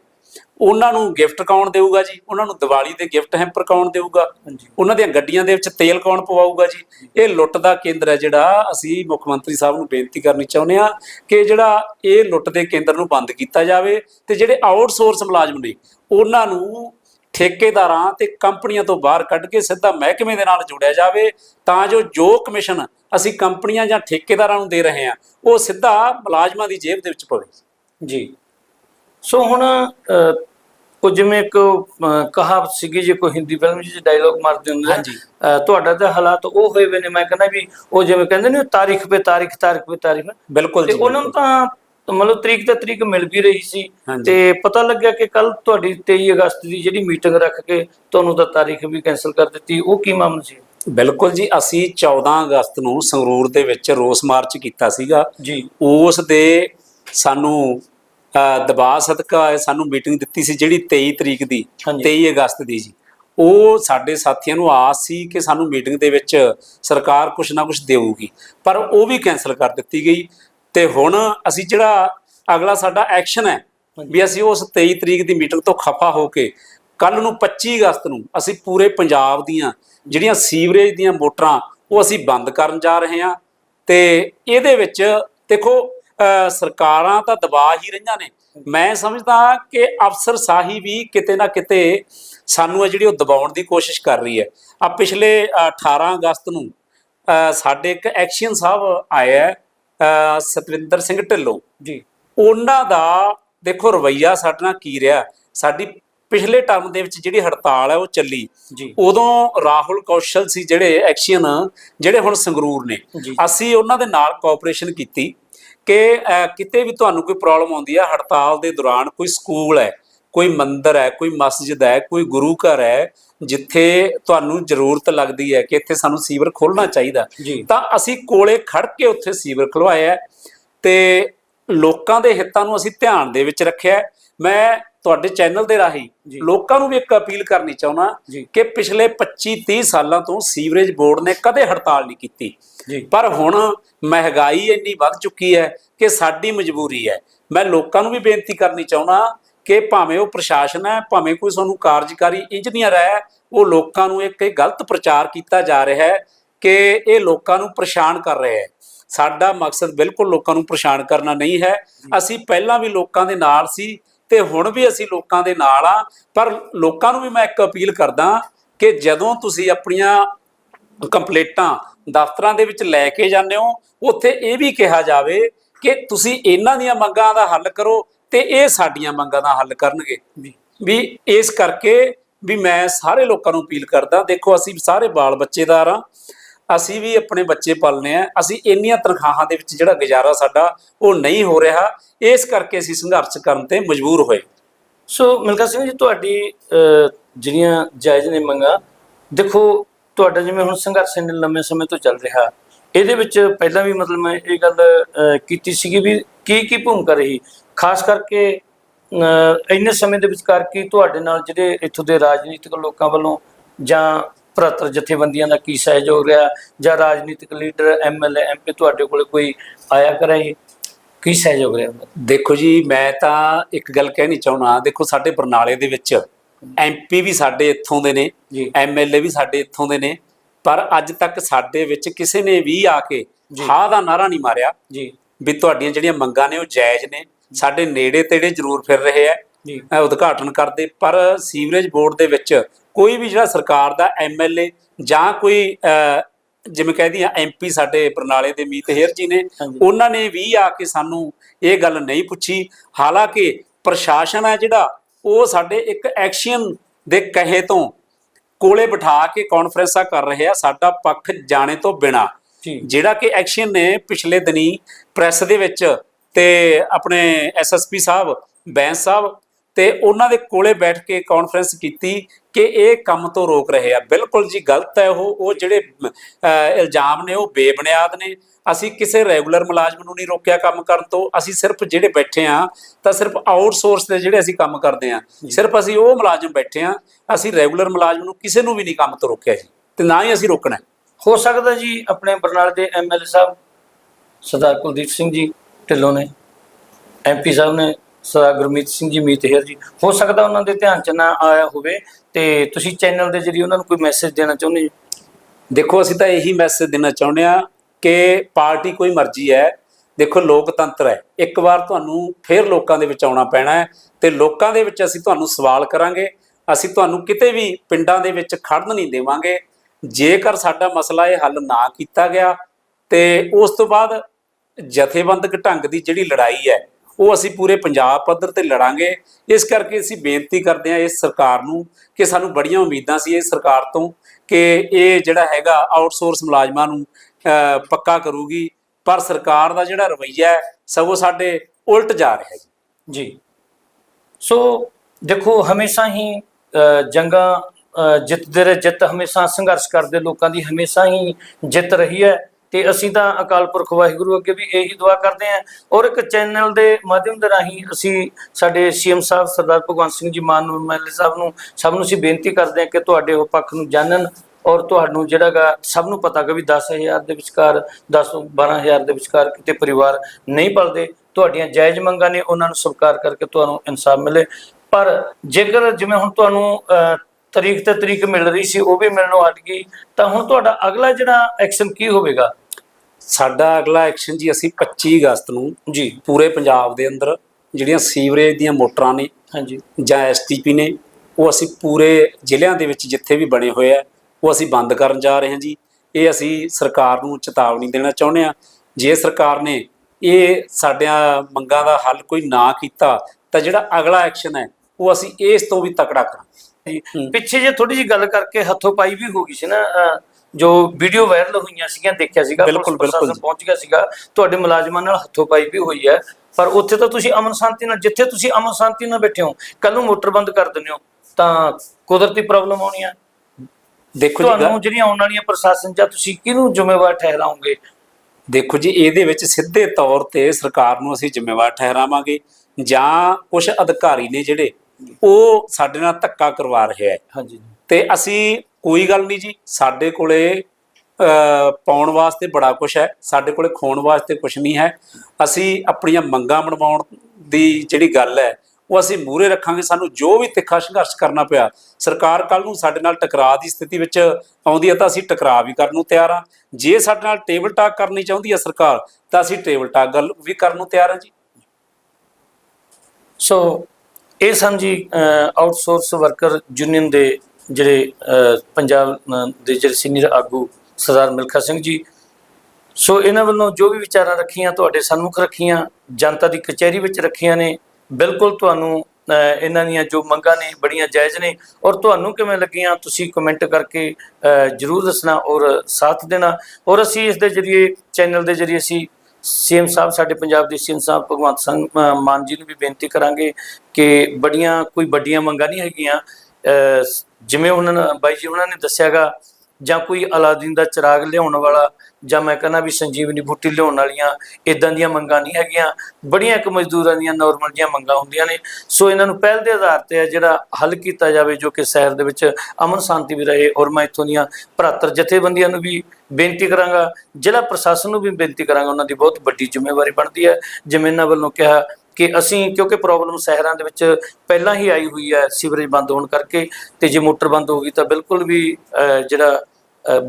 ਉਹਨਾਂ ਨੂੰ ਗਿਫਟ ਕੌਣ ਦੇਊਗਾ ਜੀ? ਉਹਨਾਂ ਨੂੰ ਦੀਵਾਲੀ ਦੇ ਗਿਫਟ ਹੈਂਪਰ ਕੌਣ ਦੇਊਗਾ? ਉਹਨਾਂ ਦੀਆਂ ਗੱਡੀਆਂ ਦੇ ਵਿੱਚ ਤੇਲ ਕੌਣ ਪਵਾਊਗਾ ਜੀ? ਇਹ ਲੁੱਟ ਦਾ ਕੇਂਦਰ ਹੈ ਜਿਹੜਾ ਅਸੀਂ ਮੁੱਖ ਮੰਤਰੀ ਸਾਹਿਬ ਨੂੰ ਬੇਨਤੀ ਕਰਨੀ ਚਾਹੁੰਦੇ ਆ ਕਿ ਜਿਹੜਾ ਇਹ ਲੁੱਟ ਦੇ ਕੇਂਦਰ ਨੂੰ ਬੰਦ ਕੀਤਾ ਜਾਵੇ ਤੇ ਜਿਹੜੇ ਆਊਟਸੋਰਸ ਮੁਲਾਜ਼ਮ ਨੇ ਉਹਨਾਂ ਨੂੰ ਠੇਕੇਦਾਰਾਂ ਤੇ ਕੰਪਨੀਆਂ ਤੋਂ ਬਾਹਰ ਕੱਢ ਕੇ ਸਿੱਧਾ ਮਹਿਕਮੇ ਦੇ ਨਾਲ ਜੋੜਿਆ ਜਾਵੇ ਤਾਂ ਜੋ ਜੋ ਕਮਿਸ਼ਨ ਅਸੀਂ ਕੰਪਨੀਆਂ ਜਾਂ ਠੇਕੇਦਾਰਾਂ ਨੂੰ ਦੇ ਰਹੇ ਹਾਂ ਉਹ ਸਿੱਧਾ ਮੁਲਾਜ਼ਮਾਂ ਦੀ ਜੇਬ ਦੇ ਵਿੱਚ ਪਵੇ। ਜੀ। ਸੋ ਹੁਣ ਉਹ ਜਿਵੇਂ ਇੱਕ ਕਹਾਵਤ ਸੀਗੀ ਜੇ ਕੋਈ ਹਿੰਦੀ ਫਿਲਮ ਵਿੱਚ ਡਾਇਲੋਗ ਮਾਰਦੇ ਹੁੰਦੇ ਤੁਹਾਡਾ ਤਾਂ ਹਾਲਾਤ ਉਹ ਹੋਏ ਵੇ ਨੇ ਮੈਂ ਕਹਿੰਦਾ ਵੀ ਉਹ ਜਿਵੇਂ ਕਹਿੰਦੇ ਨੇ ਤਾਰੀਖ ਪੇ ਤਾਰੀਖ ਤਾਰੀਖ ਪੇ ਤਾਰੀਖ। ਬਿਲਕੁਲ ਤੇ ਉਹਨਾਂ ਨੂੰ ਤਾਂ ਮਤਲਬ ਤਰੀਕ ਤੇ ਤਰੀਕ ਮਿਲ ਵੀ ਰਹੀ ਸੀ। ਤੇ ਪਤਾ ਲੱਗਿਆ ਕਿ ਕੱਲ ਤੁਹਾਡੀ 23 ਅਗਸਤ ਦੀ ਜਿਹੜੀ ਮੀਟਿੰਗ ਰੱਖ ਕੇ ਤੁਹਾਨੂੰ ਤਾਂ ਤਾਰੀਖ ਵੀ ਕੈਨਸਲ ਕਰ ਦਿੱਤੀ। ਉਹ ਕੀ ਮਾਮਲਾ ਸੀ? ਬਿਲਕੁਲ ਜੀ ਅਸੀਂ 14 ਅਗਸਤ ਨੂੰ ਸੰਗਰੂਰ ਦੇ ਵਿੱਚ ਰੋਸ ਮਾਰਚ ਕੀਤਾ ਸੀਗਾ। ਜੀ। ਉਸ ਦੇ ਸਾਨੂੰ ਦਬਾਅ ਸਦਕਾ ਸਾਨੂੰ ਮੀਟਿੰਗ ਦਿੱਤੀ ਸੀ ਜਿਹੜੀ 23 ਤਰੀਕ ਦੀ ਹਾਂਜੀ। 23 ਅਗਸਤ ਦੀ ਜੀ। ਉਹ ਸਾਡੇ ਸਾਥੀਆਂ ਨੂੰ ਆਸ ਸੀ ਕਿ ਸਾਨੂੰ ਮੀਟਿੰਗ ਦੇ ਵਿੱਚ ਸਰਕਾਰ ਕੁਝ ਨਾ ਕੁਝ ਦੇਊਗੀ ਪਰ ਉਹ ਵੀ ਕੈਨਸਲ ਕਰ ਦਿੱਤੀ ਗਈ। ਤੇ ਹੁਣ ਅਸੀਂ ਜਿਹੜਾ ਅਗਲਾ ਸਾਡਾ ਐਕਸ਼ਨ ਹੈ ਵੀ ਅਸੀਂ ਉਸ 23 ਤਰੀਕ ਦੀ ਮੀਟਿੰਗ ਤੋਂ ਖਫਾ ਹੋ ਕੇ ਕੱਲ ਨੂੰ 25 ਅਗਸਤ ਨੂੰ ਅਸੀਂ ਪੂਰੇ ਪੰਜਾਬ ਦੀਆਂ ਜਿਹੜੀਆਂ ਸੀਵਰੇਜ ਦੀਆਂ ਮੋਟਰਾਂ ਉਹ ਅਸੀਂ ਬੰਦ ਕਰਨ ਜਾ ਰਹੇ ਹਾਂ ਤੇ ਇਹਦੇ ਵਿੱਚ ਦੇਖੋ ਸਰਕਾਰਾਂ ਤਾਂ ਦਬਾਅ ਹੀ ਰਹੀਆਂ ਨੇ। ਮੈਂ ਸਮਝਦਾ ਕਿ ਅਫਸਰ ਸਾਹੀ ਵੀ ਕਿਤੇ ਨਾ ਕਿਤੇ ਸਾਨੂੰ ਜਿਹੜੀ ਉਹ ਦਬਾਉਣ ਦੀ ਕੋਸ਼ਿਸ਼ ਕਰ ਰਹੀ ਹੈ। ਆ ਪਿਛਲੇ ਅਹ 18 ਅਗਸਤ ਨੂੰ ਸਾਡੇ ਇੱਕ ਐਕਸ਼ਨ ਸਾਹਿਬ ਆਇਆ ਸਤਵਿੰਦਰ ਸਿੰਘ ਢਿੱਲੋਂ। ਜੀ। ਉਹਨਾਂ ਦਾ ਦੇਖੋ ਰਵਈਆ ਸਾਡੇ ਨਾਲ ਕੀ ਰਿਹਾ। ਸਾਡੀ ਪਿਛਲੇ ਟਰਮ ਦੇ ਵਿੱਚ ਜਿਹੜੀ ਹੜਤਾਲ ਹੈ ਉਹ ਚੱਲੀ। ਉਦੋਂ ਰਾਹੁਲ ਕੌਸ਼ਲ ਸੀ ਜਿਹੜੇ ਐਕਸ਼ਨ ਜਿਹੜੇ ਹੁਣ ਸੰਗਰੂਰ ਨੇ। ਅਸੀਂ ਉਹਨਾਂ ਦੇ ਨਾਲ ਕੋਆਪਰੇਸ਼ਨ ਕੀਤੀ ਕਿ ਕਿਤੇ ਵੀ ਤੁਹਾਨੂੰ ਕੋਈ ਪ੍ਰੋਬਲਮ ਆਉਂਦੀ ਹੈ ਹੜਤਾਲ ਦੇ ਦੌਰਾਨ ਕੋਈ ਸਕੂਲ ਹੈ ਕੋਈ ਮੰਦਿਰ ਹੈ ਕੋਈ ਮਸਜਿਦ ਹੈ ਕੋਈ ਗੁਰੂ ਘਰ ਹੈ ਜਿੱਥੇ ਤੁਹਾਨੂੰ ਜ਼ਰੂਰਤ ਲੱਗਦੀ ਹੈ ਕਿ ਇੱਥੇ ਸਾਨੂੰ ਸੀਵਰ ਖੋਲਣਾ ਚਾਹੀਦਾ ਤਾਂ ਅਸੀਂ ਕੋਲੇ ਖੜ ਕੇ ਉੱਥੇ ਸੀਵਰ ਖਲਵਾਇਆ ਤੇ ਲੋਕਾਂ ਦੇ ਹਿੱਤਾਂ ਨੂੰ ਅਸੀਂ ਧਿਆਨ ਦੇ ਵਿੱਚ ਰੱਖਿਆ। ਮੈਂ ਤੁਹਾਡੇ ਚੈਨਲ ਦੇ ਰਾਹੀਂ। ਲੋਕਾਂ ਨੂੰ ਵੀ ਇੱਕ ਅਪੀਲ ਕਰਨੀ ਚਾਹੁੰਦਾ। ਕਿ ਪਿਛਲੇ 25 30 ਸਾਲਾਂ ਤੋਂ ਸੀਵਰੇਜ ਬੋਰਡ ਨੇ ਕਦੇ ਹੜਤਾਲ ਨਹੀਂ ਕੀਤੀ ਪਰ ਹੁਣ ਮਹਿੰਗਾਈ ਇੰਨੀ ਵੱਧ ਚੁੱਕੀ ਹੈ ਕਿ ਸਾਡੀ ਮਜਬੂਰੀ ਹੈ ਮੈਂ ਲੋਕਾਂ ਨੂੰ ਵੀ ਬੇਨਤੀ ਕਰਨੀ ਚਾਹੁੰਦਾ ਕਿ ਭਾਵੇਂ ਉਹ ਪ੍ਰਸ਼ਾਸਨ ਹੈ ਭਾਵੇਂ ਕੋਈ ਸਾਨੂੰ ਕਾਰਜਕਾਰੀ ਇੰਜੀਨੀਅਰ ਹੈ ਉਹ ਲੋਕਾਂ ਨੂੰ ਇੱਕ ਇਹ ਗਲਤ ਪ੍ਰਚਾਰ ਕੀਤਾ ਜਾ ਰਿਹਾ ਹੈ ਕਿ ਇਹ ਲੋਕਾਂ ਨੂੰ ਪਰੇਸ਼ਾਨ ਕਰ ਰਿਹਾ ਹੈ। ਸਾਡਾ ਮਕਸਦ ਬਿਲਕੁਲ ਲੋਕਾਂ ਨੂੰ ਪਰੇਸ਼ਾਨ ਕਰਨਾ ਨਹੀਂ ਹੈ। ਅਸੀਂ ਪਹਿਲਾਂ ਵੀ ਲੋਕਾਂ ਦੇ ਨਾਲ ਸੀ ਤੇ ਹੁਣ ਵੀ ਅਸੀਂ ਲੋਕਾਂ ਦੇ ਨਾਲ ਆ ਪਰ ਲੋਕਾਂ ਨੂੰ ਵੀ ਮੈਂ ਇੱਕ ਅਪੀਲ ਕਰਦਾ ਕਿ ਜਦੋਂ ਤੁਸੀਂ ਆਪਣੀਆਂ ਕੰਪਲੇਟਾਂ ਦਫ਼ਤਰਾਂ ਦੇ ਵਿੱਚ ਲੈ ਕੇ ਜਾਂਦੇ ਹੋ ਉੱਥੇ ਇਹ ਵੀ ਕਿਹਾ ਜਾਵੇ ਕਿ ਤੁਸੀਂ ਇਹਨਾਂ ਦੀਆਂ ਮੰਗਾਂ ਦਾ ਹੱਲ ਕਰੋ ਤੇ ਇਹ ਸਾਡੀਆਂ ਮੰਗਾਂ ਦਾ ਹੱਲ ਕਰਨਗੇ। ਵੀ ਇਸ ਕਰਕੇ ਵੀ ਮੈਂ ਸਾਰੇ ਲੋਕਾਂ ਨੂੰ ਅਪੀਲ ਕਰਦਾ ਦੇਖੋ ਅਸੀਂ ਸਾਰੇ ਬਾਲ ਬੱਚੇਦਾਰ ਆ ਅਸੀਂ ਵੀ ਆਪਣੇ ਬੱਚੇ ਪਾਲਨੇ ਆ ਅਸੀਂ ਇੰਨੀਆਂ ਤਨਖਾਹਾਂ ਦੇ ਵਿੱਚ ਜਿਹੜਾ ਗੁਜ਼ਾਰਾ ਸਾਡਾ ਉਹ ਨਹੀਂ ਹੋ ਰਿਹਾ ਇਸ ਕਰਕੇ ਅਸੀਂ ਸੰਘਰਸ਼ ਕਰਨ ਤੇ ਮਜਬੂਰ ਹੋਏ। ਸੋ ਮਿਲਖਾ ਸਿੰਘ ਜੀ ਤੁਹਾਡੀ ਜਿਹੜੀਆਂ ਜਾਇਜ਼ ਨੇ ਮੰਗਾ ਦੇਖੋ ਤੁਹਾਡਾ ਜਿਵੇਂ ਹੁਣ ਸੰਘਰਸ਼ ਇੰਨੇ ਲੰਮੇ ਸਮੇਂ ਤੋਂ ਚੱਲ ਰਿਹਾ ਇਹਦੇ ਵਿੱਚ ਪਹਿਲਾਂ ਵੀ ਮਤਲਬ ਮੈਂ ਇਹ ਗੱਲ ਕੀਤੀ ਸੀਗੀ ਵੀ ਕੀ ਕੀ ਭੂਮਿਕਾ ਰਹੀ ਖਾਸ ਕਰਕੇ ਇੰਨੇ ਸਮੇਂ ਦੇ ਵਿਚਕਾਰ ਕੀ ਤੁਹਾਡੇ ਨਾਲ ਜਿਹੜੇ ਇੱਥੋਂ ਦੇ ਰਾਜਨੀਤਿਕ ਲੋਕਾਂ ਵੱਲੋਂ ਜਾਂ ਭਰਾਤਰ ਜਥੇਬੰਦੀਆਂ ਦਾ ਕੀ ਸਹਿਯੋਗ ਰਿਹਾ ਜਾਂ ਰਾਜਨੀਤਿਕ ਲੀਡਰ ਐਮਐਲਏ ਐਮਪੀ ਤੁਹਾਡੇ ਕੋਲ ਕੋਈ ਆਇਆ ਕਰੇ ਕੀ ਸਹਿਯੋਗ ਰਿਹਾ? ਦੇਖੋ ਜੀ ਮੈਂ ਤਾਂ ਇੱਕ ਗੱਲ ਕਹਿਣੀ ਚਾਹੁੰਦਾ ਦੇਖੋ ਸਾਡੇ ਬਰਨਾਲੇ ਦੇ ਵਿੱਚ ਐਮਪੀ ਵੀ ਸਾਡੇ ਇੱਥੋਂ ਦੇ ਨੇ ਐਮਐਲਏ ਵੀ ਸਾਡੇ ਇੱਥੋਂ ਦੇ ਨੇ। ਪਰ ਅੱਜ ਤੱਕ ਸਾਡੇ ਵਿੱਚ ਕਿਸੇ ਨੇ ਵੀ ਆ ਕੇ ਹਾਂ ਦਾ ਨਾਰਾ ਨਹੀਂ ਮਾਰਿਆ ਜੀ। ਵੀ ਤੁਹਾਡੀਆਂ ਜਿਹੜੀਆਂ ਮੰਗਾਂ ਨੇ ਉਹ ਜਾਇਜ਼ ਨੇ। ਸਾਡੇ ਨੇੜੇ ਤੇੜੇ ਜ਼ਰੂਰ ਫਿਰ ਰਹੇ ਆ ਉਦਘਾਟਨ ਕਰਦੇ ਪਰ ਸੀਵਰੇਜ ਬੋਰਡ ਦੇ ਵਿੱਚ ਕੋਈ ਵੀ ਜਿਹੜਾ ਸਰਕਾਰ ਦਾ ਐਮਐਲਏ ਜਾਂ ਕੋਈ ਜਿਵੇਂ ਕਹਿ ਆ ਐਮਪੀ ਸਾਡੇ ਬਰਨਾਲੇ ਦੇ ਮੀਤ ਹੇਰ ਜੀ ਨੇ। ਉਹਨਾਂ ਨੇ ਵੀ ਆ ਕੇ ਸਾਨੂੰ ਇਹ ਗੱਲ ਨਹੀਂ ਪੁੱਛੀ। ਹਾਲਾਂਕਿ ਪ੍ਰਸ਼ਾਸਨ ਹੈ ਜਿਹੜਾ ਉਹ ਸਾਡੇ ਇੱਕ ਐਕਸ਼ਨ ਦੇ ਕਹੇ ਤੋਂ ਕੋਲੇ ਬਿਠਾ ਕੇ ਕਾਨਫਰੰਸਾਂ ਕਰ ਰਹੇ ਆ ਸਾਡਾ ਪੱਖ ਜਾਣੇ ਤੋਂ ਬਿਨਾ। ਜਿਹੜਾ ਕਿ ਐਕਸ਼ਨ ਨੇ ਪਿਛਲੇ ਦਿਨੀ ਪ੍ਰੈਸ ਦੇ ਵਿੱਚ ਤੇ ਆਪਣੇ ਐਸਐਸਪੀ ਸਾਹਿਬ ਬੈਂਸ ਸਾਹਿਬ ਤੇ ਉਹਨਾਂ ਦੇ ਕੋਲੇ ਬੈਠ ਕੇ ਕਾਨਫਰੰਸ ਕੀਤੀ ਕਿ ਇਹ ਕੰਮ ਤੋਂ ਰੋਕ ਰਹੇ ਆ। ਬਿਲਕੁਲ ਜੀ ਗਲਤ ਹੈ ਉਹ। ਉਹ ਜਿਹੜੇ ਇਲਜ਼ਾਮ ਨੇ ਉਹ ਬੇਬੁਨਿਆਦ ਨੇ। ਅਸੀਂ ਕਿਸੇ ਰੈਗੂਲਰ ਮੁਲਾਜ਼ਮ ਨੂੰ ਨਹੀਂ ਰੋਕਿਆ ਕੰਮ ਕਰਨ ਤੋਂ। ਅਸੀਂ ਸਿਰਫ ਜਿਹੜੇ ਬੈਠੇ ਆ ਤਾਂ ਸਿਰਫ ਆਊਟਸੋਰਸ ਦੇ ਜਿਹੜੇ ਅਸੀਂ ਕੰਮ ਕਰਦੇ ਆ ਸਿਰਫ ਅਸੀਂ ਉਹ ਮੁਲਾਜ਼ਮ ਬੈਠੇ ਆ ਅਸੀਂ ਰੈਗੂਲਰ ਮੁਲਾਜ਼ਮ ਨੂੰ ਕਿਸੇ ਨੂੰ ਵੀ ਨਹੀਂ ਕੰਮ ਤੋਂ ਰੋਕਿਆ ਜੀ। ਤੇ ਨਾ ਹੀ ਅਸੀਂ ਰੋਕਣਾ। ਹੈ। ਹੋ ਸਕਦਾ ਜੀ ਆਪਣੇ ਬਰਨਾਲੇ ਦੇ ਐਮਐਲਏ ਸਾਹਿਬ ਸਰਦਾਰ ਕੁਲਦੀਪ ਸਿੰਘ ਜੀ ਢਿੱਲੋਂ ਨੇ। ਐਮਪੀ ਸਾਹਿਬ ਨੇ ਸਰਦਾਰ ਗੁਰਮੀਤ ਸਿੰਘ ਜੀ ਮੀਤਹਿਰ ਜੀ। ਹੋ ਸਕਦਾ ਉਹਨਾਂ ਦੇ ਧਿਆਨ ਚ ਨਾ ਆਇਆ ਹੋਵੇ ਤੇ ਤੁਸੀਂ ਚੈਨਲ ਦੇ ਜਰੀਏ ਉਹਨਾਂ ਨੂੰ ਕੋਈ ਮੈਸੇਜ ਦੇਣਾ ਚਾਹੁੰਦੇ ਜੀ ਦੇਖੋ, ਅਸੀਂ ਤਾਂ ਇਹੀ ਮੈਸੇਜ ਦੇਣਾ ਚਾਹੁੰਦੇ ਆ ਕਿ ਪਾਰਟੀ ਕੋਈ ਮਰਜ਼ੀ ਹੈ, ਦੇਖੋ ਲੋਕਤੰਤਰ ਹੈ। ਇੱਕ ਵਾਰ ਤੁਹਾਨੂੰ ਫੇਰ ਲੋਕਾਂ ਦੇ ਵਿੱਚ ਆਉਣਾ ਪੈਣਾ ਹੈ ਤੇ ਲੋਕਾਂ ਦੇ ਵਿੱਚ ਅਸੀਂ ਤੁਹਾਨੂੰ ਸਵਾਲ ਕਰਾਂਗੇ। ਅਸੀਂ ਤੁਹਾਨੂੰ ਕਿਤੇ ਵੀ ਪਿੰਡਾਂ ਦੇ ਵਿੱਚ ਖੜਨ ਨਹੀਂ ਦੇਵਾਂਗੇ। ਜੇਕਰ ਸਾਡਾ ਮਸਲਾ ਇਹ ਹੱਲ ਨਾ ਕੀਤਾ ਗਿਆ ਤੇ ਉਸ ਤੋਂ ਬਾਅਦ ਜਥੇਬੰਦਕ ਢੰਗ ਦੀ ਜਿਹੜੀ ਲੜਾਈ ਹੈ, ਉਹ ਅਸੀਂ ਪੂਰੇ ਪੰਜਾਬ ਪੱਧਰ ਤੇ ਲੜਾਂਗੇ। ਇਸ ਕਰਕੇ ਅਸੀਂ ਬੇਨਤੀ ਕਰਦੇ ਹਾਂ ਇਸ ਸਰਕਾਰ ਨੂੰ ਕਿ ਸਾਨੂੰ ਬੜੀਆਂ ਉਮੀਦਾਂ ਸੀ ਇਸ ਸਰਕਾਰ ਤੋਂ ਕਿ ਇਹ ਜਿਹੜਾ ਹੈਗਾ ਆਊਟਸੋਰਸ ਮੁਲਾਜ਼ਮਾਂ ਨੂੰ ਪੱਕਾ ਕਰੂਗੀ। ਪਰ ਸਰਕਾਰ ਦਾ ਜਿਹੜਾ ਰਵੱਈਆ ਹੈ, ਸਗੋਂ ਸਾਡੇ ਉਲਟ ਜਾ ਰਿਹਾ ਹੈ। ਜੀ। ਜੀ ਸੋ ਦੇਖੋ, ਹਮੇਸ਼ਾ ਹੀ ਜੰਗਾਂ ਜਿੱਤਦੇ ਰਹੇ, ਜਿੱਤ ਹਮੇਸ਼ਾ ਸੰਘਰਸ਼ ਕਰਦੇ ਲੋਕਾਂ ਦੀ ਹਮੇਸ਼ਾ ਹੀ ਜਿੱਤ ਰਹੀ ਹੈ। ਤੇ ਅਸੀਂ ਤਾਂ ਅਕਾਲ ਪੁਰਖ ਵਾਹਿਗੁਰੂ ਅੱਗੇ ਵੀ ਇਹੀ ਦੁਆ ਕਰਦੇ ਹਾਂ। ਔਰ ਇੱਕ ਚੈਨਲ ਦੇ ਮਾਧਿਅਮ ਦੇ ਰਾਹੀਂ ਅਸੀਂ ਸਾਡੇ ਸੀਐਮ ਸਾਹਿਬ ਸਰਦਾਰ ਭਗਵੰਤ ਸਿੰਘ ਜੀ ਮਾਨ ਨੂੰ ਐਮਐਲਏ ਸਾਹਿਬ ਨੂੰ ਸਭ ਨੂੰ ਅਸੀਂ ਬੇਨਤੀ ਕਰਦੇ ਹਾਂ ਕਿ ਤੁਹਾਡੇ ਉਹ ਪੱਖ ਨੂੰ ਜਾਣਨ ਔਰ ਤੁਹਾਨੂੰ ਜਿਹੜਾਗਾ ਸਭ ਨੂੰ ਪਤਾ ਕਿ ਵੀ 10000 ਦੇ ਵਿਚਕਾਰ 10 12000 ਦੇ ਵਿਚਕਾਰ ਕਿਤੇ ਪਰਿਵਾਰ ਨਹੀਂ ਪਲਦੇ। ਤੁਹਾਡੀਆਂ ਜਾਇਜ਼ ਮੰਗਾਂ ਨੇ ਉਹਨਾਂ ਨੂੰ ਸਵੀਕਾਰ ਕਰਕੇ ਤੁਹਾਨੂੰ ਇਨਸਾਫ ਮਿਲੇ। ਪਰ ਜੇਕਰ ਜਿਵੇਂ ਹੁਣ ਤੁਹਾਨੂੰ ਤਰੀਕ ਤੇ ਤਰੀਕ ਮਿਲ ਰਹੀ ਸੀ ਉਹ ਵੀ ਮਿਲਣੋਂ ਹਟ ਗਈ। ਤਾਂ ਹੁਣ ਤੁਹਾਡਾ ਅਗਲਾ ਜਿਹੜਾ ਐਕਸ਼ਨ ਕੀ ਹੋਵੇਗਾ? ਸਾਡਾ ਅਗਲਾ ਐਕਸ਼ਨ ਜੀ ਅਸੀਂ 25 ਅਗਸਤ ਨੂੰ ਜੀ। ਪੂਰੇ ਪੰਜਾਬ ਦੇ ਅੰਦਰ ਜਿਹੜੀਆਂ ਸੀਵਰੇਜ ਦੀਆਂ ਮੋਟਰਾਂ ਨੇ ਹਾਂਜੀ। ਜਾਂ ਐਸਟੀਪੀ ਨੇ ਉਹ ਅਸੀਂ ਪੂਰੇ ਜ਼ਿਲ੍ਹਿਆਂ ਦੇ ਵਿੱਚ ਜਿੱਥੇ ਵੀ ਬਣੇ ਹੋਏ ਆ ਉਹ ਅਸੀਂ ਬੰਦ ਕਰਨ ਜਾ ਰਹੇ ਹਾਂ ਜੀ। ਇਹ ਅਸੀਂ ਸਰਕਾਰ ਨੂੰ ਚੇਤਾਵਨੀ ਦੇਣਾ ਚਾਹੁੰਦੇ ਆ ਜੇ ਸਰਕਾਰ ਨੇ ਇਹ ਸਾਡਿਆਂ ਮੰਗਾਂ ਦਾ ਹੱਲ ਕੋਈ ਨਾ ਕੀਤਾ ਤਾਂ ਜਿਹੜਾ ਅਗਲਾ ਐਕਸ਼ਨ ਹੈ ਉਹ ਅਸੀਂ ਇਸ ਤੋਂ ਵੀ ਤਕੜਾ ਕਰਾਂਗੇ। ਪਿੱਛੇ ਜੇ ਥੋੜੀ ਜੀ ਗੱਲ ਕਰਕੇ ਹੱਥੋਂ ਪਾਈ ਵੀ ਹੋ ਗਈ ਸੀ ਨਾ ਜੋ ਵੀਡੀਓ ਵਾਇਰਲ ਹੋਈਆਂ ਸੀਗੀਆਂ ਦੇਖਿਆ ਸੀਗਾ ਬਿਲਕੁਲ, ਬਿਲਕੁਲ। ਪਹੁੰਚ ਗਿਆ ਸੀਗਾ ਤੁਹਾਡੇ ਮੁਲਾਜ਼ਮਾਂ ਨਾਲ ਹੱਥੋਂ ਪਾਈ ਵੀ ਹੋਈ ਹੈ ਪਰ ਉੱਥੇ ਤਾਂ ਤੁਸੀਂ ਅਮਨ ਸ਼ਾਂਤੀ ਨਾਲ ਜਿੱਥੇ ਤੁਸੀਂ ਅਮਨ ਸ਼ਾਂਤੀ ਨਾਲ ਬੈਠੇ ਹੋ ਕੱਲ ਨੂੰ ਮੋਟਰ ਬੰਦ ਕਰ ਦਿੰਦੇ ਹੋ ਤਾਂ ਕੁਦਰਤੀ ਪ੍ਰੋਬਲਮ ਆਉਣੀ ਆ ਦੇਖੋ ਜੀ ਤੁਹਾਨੂੰ ਜਿਹੜੀਆਂ ਆਉਣ ਵਾਲੀਆਂ ਪ੍ਰਸ਼ਾਸਨ ਜਾਂ ਤੁਸੀਂ ਕਿਹਨੂੰ ਜ਼ਿੰਮੇਵਾਰ ਠਹਿਰਾਓਗੇ ਦੇਖੋ ਜੀ ਇਹਦੇ ਵਿੱਚ ਸਿੱਧੇ ਤੌਰ ਤੇ ਸਰਕਾਰ ਨੂੰ ਅਸੀਂ ਜ਼ਿੰਮੇਵਾਰ ਠਹਿਰਾਵਾਂਗੇ ਜਾਂ ਕੁਝ ਅਧਿਕਾਰੀ ਨੇ ਜਿਹੜੇ ਉਹ ਸਾਡੇ ਨਾਲ ਧੱਕਾ ਕਰਵਾ ਰਹੇ ਹੈ। ਹਾਂਜੀ। ਤੇ ਅਸੀਂ ਕੋਈ ਗੱਲ ਨਹੀਂ ਜੀ ਸਾਡੇ ਕੋਲੇ ਪਾਉਣ ਵਾਸਤੇ ਬੜਾ ਕੁਝ ਹੈ ਸਾਡੇ ਕੋਲੇ ਖੋਣ ਵਾਸਤੇ ਕੁਝ ਨਹੀਂ ਹੈ। ਅਸੀਂ ਆਪਣੀਆਂ ਮੰਗਾਂ ਮਨਵਾਉਣ ਦੀ ਜਿਹੜੀ ਗੱਲ ਹੈ ਉਹ ਅਸੀਂ ਮੂਰੇ ਰੱਖਾਂਗੇ। ਸਾਨੂੰ ਜੋ ਵੀ ਤਿੱਖਾ ਸੰਘਰਸ਼ ਕਰਨਾ ਪਿਆ ਸਰਕਾਰ ਕੱਲ ਨੂੰ ਸਾਡੇ ਨਾਲ ਟਕਰਾਅ ਦੀ ਸਥਿਤੀ ਵਿੱਚ ਆਉਂਦੀ ਹੈ ਤਾਂ ਅਸੀਂ ਟਕਰਾਅ ਵੀ ਕਰਨ ਨੂੰ ਤਿਆਰ ਹਾਂ। ਜੇ ਸਾਡੇ ਨਾਲ ਟੇਬਲ ਟਾਕ ਕਰਨੀ ਚਾਹੁੰਦੀ ਹੈ ਸਰਕਾਰ ਤਾਂ ਅਸੀਂ ਟੇਬਲ ਟਾਕ ਗੱਲ ਵੀ ਕਰਨ ਨੂੰ ਤਿਆਰ ਹਾਂ ਜੀ। ਸੋ ਇਹ ਸਨ ਜੀ ਆਊਟਸੋਰਸ ਵਰਕਰ ਯੂਨੀਅਨ ਦੇ ਜਿਹੜੇ ਪੰਜਾਬ ਦੇ ਜਿਹੜੇ ਸੀਨੀਅਰ ਆਗੂ ਸਰਦਾਰ ਮਿਲਖਾ ਸਿੰਘ ਜੀ। ਸੋ ਇਹਨਾਂ ਵੱਲੋਂ ਜੋ ਵੀ ਵਿਚਾਰਾਂ ਰੱਖੀਆਂ, ਤੁਹਾਡੇ ਸਨਮੁਖ ਰੱਖੀਆਂ, ਜਨਤਾ ਦੀ ਕਚਹਿਰੀ ਵਿੱਚ ਰੱਖੀਆਂ ਨੇ, ਬਿਲਕੁਲ ਤੁਹਾਨੂੰ ਇਹਨਾਂ ਦੀਆਂ ਜੋ ਮੰਗਾਂ ਨੇ, ਬੜੀਆਂ ਜਾਇਜ਼ ਨੇ। ਔਰ ਤੁਹਾਨੂੰ ਕਿਵੇਂ ਲੱਗੀਆਂ, ਤੁਸੀਂ ਕਮੈਂਟ ਕਰਕੇ ਜਰੂਰ ਦੱਸਣਾ ਔਰ ਸਾਥ ਦੇਣਾ। ਔਰ ਅਸੀਂ ਇਸ ਦੇ ਜਰੀਏ ਚੈਨਲ ਦੇ ਜਰੀਏ ਅਸੀਂ ਸੀਐਮ ਸਾਹਿਬ ਸਾਡੇ ਪੰਜਾਬ ਦੇ ਸੀਐਮ ਸਾਹਿਬ ਭਗਵੰਤ ਸਿੰਘ ਅ, ਮਾਨ ਜੀ ਨੂੰ ਵੀ ਬੇਨਤੀ ਕਰਾਂਗੇ ਕਿ ਬੜੀਆਂ ਕੋਈ ਵੱਡੀਆਂ ਮੰਗਾਂ ਨਹੀਂ ਹੈਗੀਆਂ। ਅ, ਜਿਵੇਂ ਉਹਨਾਂ ਬਾਈ ਜੀ ਉਹਨਾਂ ਨੇ ਦੱਸਿਆਗਾ ਜਾਂ ਕੋਈ ਅਲਾਦੀਨ ਦਾ ਚਿਰਾਗ ਲਿਆਉਣ ਵਾਲਾ ਜਾਂ ਮੈਂ ਕਹਿੰਦਾ ਵੀ ਸੰਜੀਵਨੀ ਬੂਟੀ ਲਿਆਉਣ ਵਾਲੀਆਂ ਇਦਾਂ ਦੀਆਂ ਮੰਗਾਂ ਨਹੀਂ ਹੈਗੀਆਂ, ਬੜੀਆਂ ਇੱਕ ਮਜ਼ਦੂਰਾਂ ਦੀਆਂ ਨਾਰਮਲ ਜੀਆਂ ਮੰਗਾਂ ਹੁੰਦੀਆਂ ਨੇ। ਸੋ ਇਹਨਾਂ ਨੂੰ ਪਹਿਲ ਦੇ ਆਧਾਰ ਤੇ ਹੈ ਜਿਹੜਾ ਹੱਲ ਕੀਤਾ ਜਾਵੇ ਜੋ ਕਿ ਸ਼ਹਿਰ ਦੇ ਵਿੱਚ ਅਮਨ ਸ਼ਾਂਤੀ ਵੀ ਰਹੇ ਔਰ ਮੈਂ ਇੱਥੋਂ ਦੀਆਂ ਭਰਾਤਰ ਜਥੇਬੰਦੀਆਂ ਨੂੰ ਵੀ ਬੇਨਤੀ ਕਰਾਂਗਾ, ਜ਼ਿਲ੍ਹਾ ਪ੍ਰਸ਼ਾਸਨ ਨੂੰ ਵੀ ਬੇਨਤੀ ਕਰਾਂਗਾ, ਉਹਨਾਂ ਦੀ ਬਹੁਤ ਵੱਡੀ ਜ਼ਿੰਮੇਵਾਰੀ ਬਣਦੀ ਹੈ। ਜਿਵੇਂ ਇਹਨਾਂ ਵੱਲੋਂ ਕਿਹਾ ਕਿ ਅਸੀਂ ਕਿਉਂਕਿ ਪ੍ਰੋਬਲਮ ਸ਼ਹਿਰਾਂ ਦੇ ਵਿੱਚ ਪਹਿਲਾਂ ਹੀ ਆਈ ਹੋਈ ਹੈ ਸੀਵਰੇਜ ਬੰਦ ਹੋਣ ਕਰਕੇ ਤੇ ਜੇ ਮੋਟਰ ਬੰਦ ਹੋ ਗਈ ਤਾਂ ਬਿਲਕੁਲ ਵੀ ਜਿਹੜਾ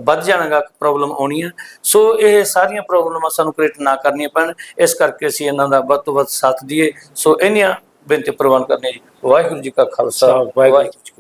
ਵੱਧ ਜਾਣਾਗਾ ਪ੍ਰੋਬਲਮ ਆਉਣੀ ਹੈ ਸੋ ਇਹ ਸਾਰੀਆਂ ਪ੍ਰੋਬਲਮਾਂ ਸਾਨੂੰ ਕ੍ਰੀਏਟ ਨਾ ਕਰਨੀਆਂ ਪੈਣ ਇਸ ਕਰਕੇ ਅਸੀਂ ਇਹਨਾਂ ਦਾ ਵੱਧ ਤੋਂ ਵੱਧ ਸਾਥ ਦਈਏ ਸੋ ਇੰਨੀਆਂ ਬੇਨਤੀ ਪ੍ਰਵਾਨ ਕਰਨੇ ਵਾਹਿਗੁਰੂ ਜੀ ਕਾ ਖਾਲਸਾ ਵਾਹਿਗੁਰੂ।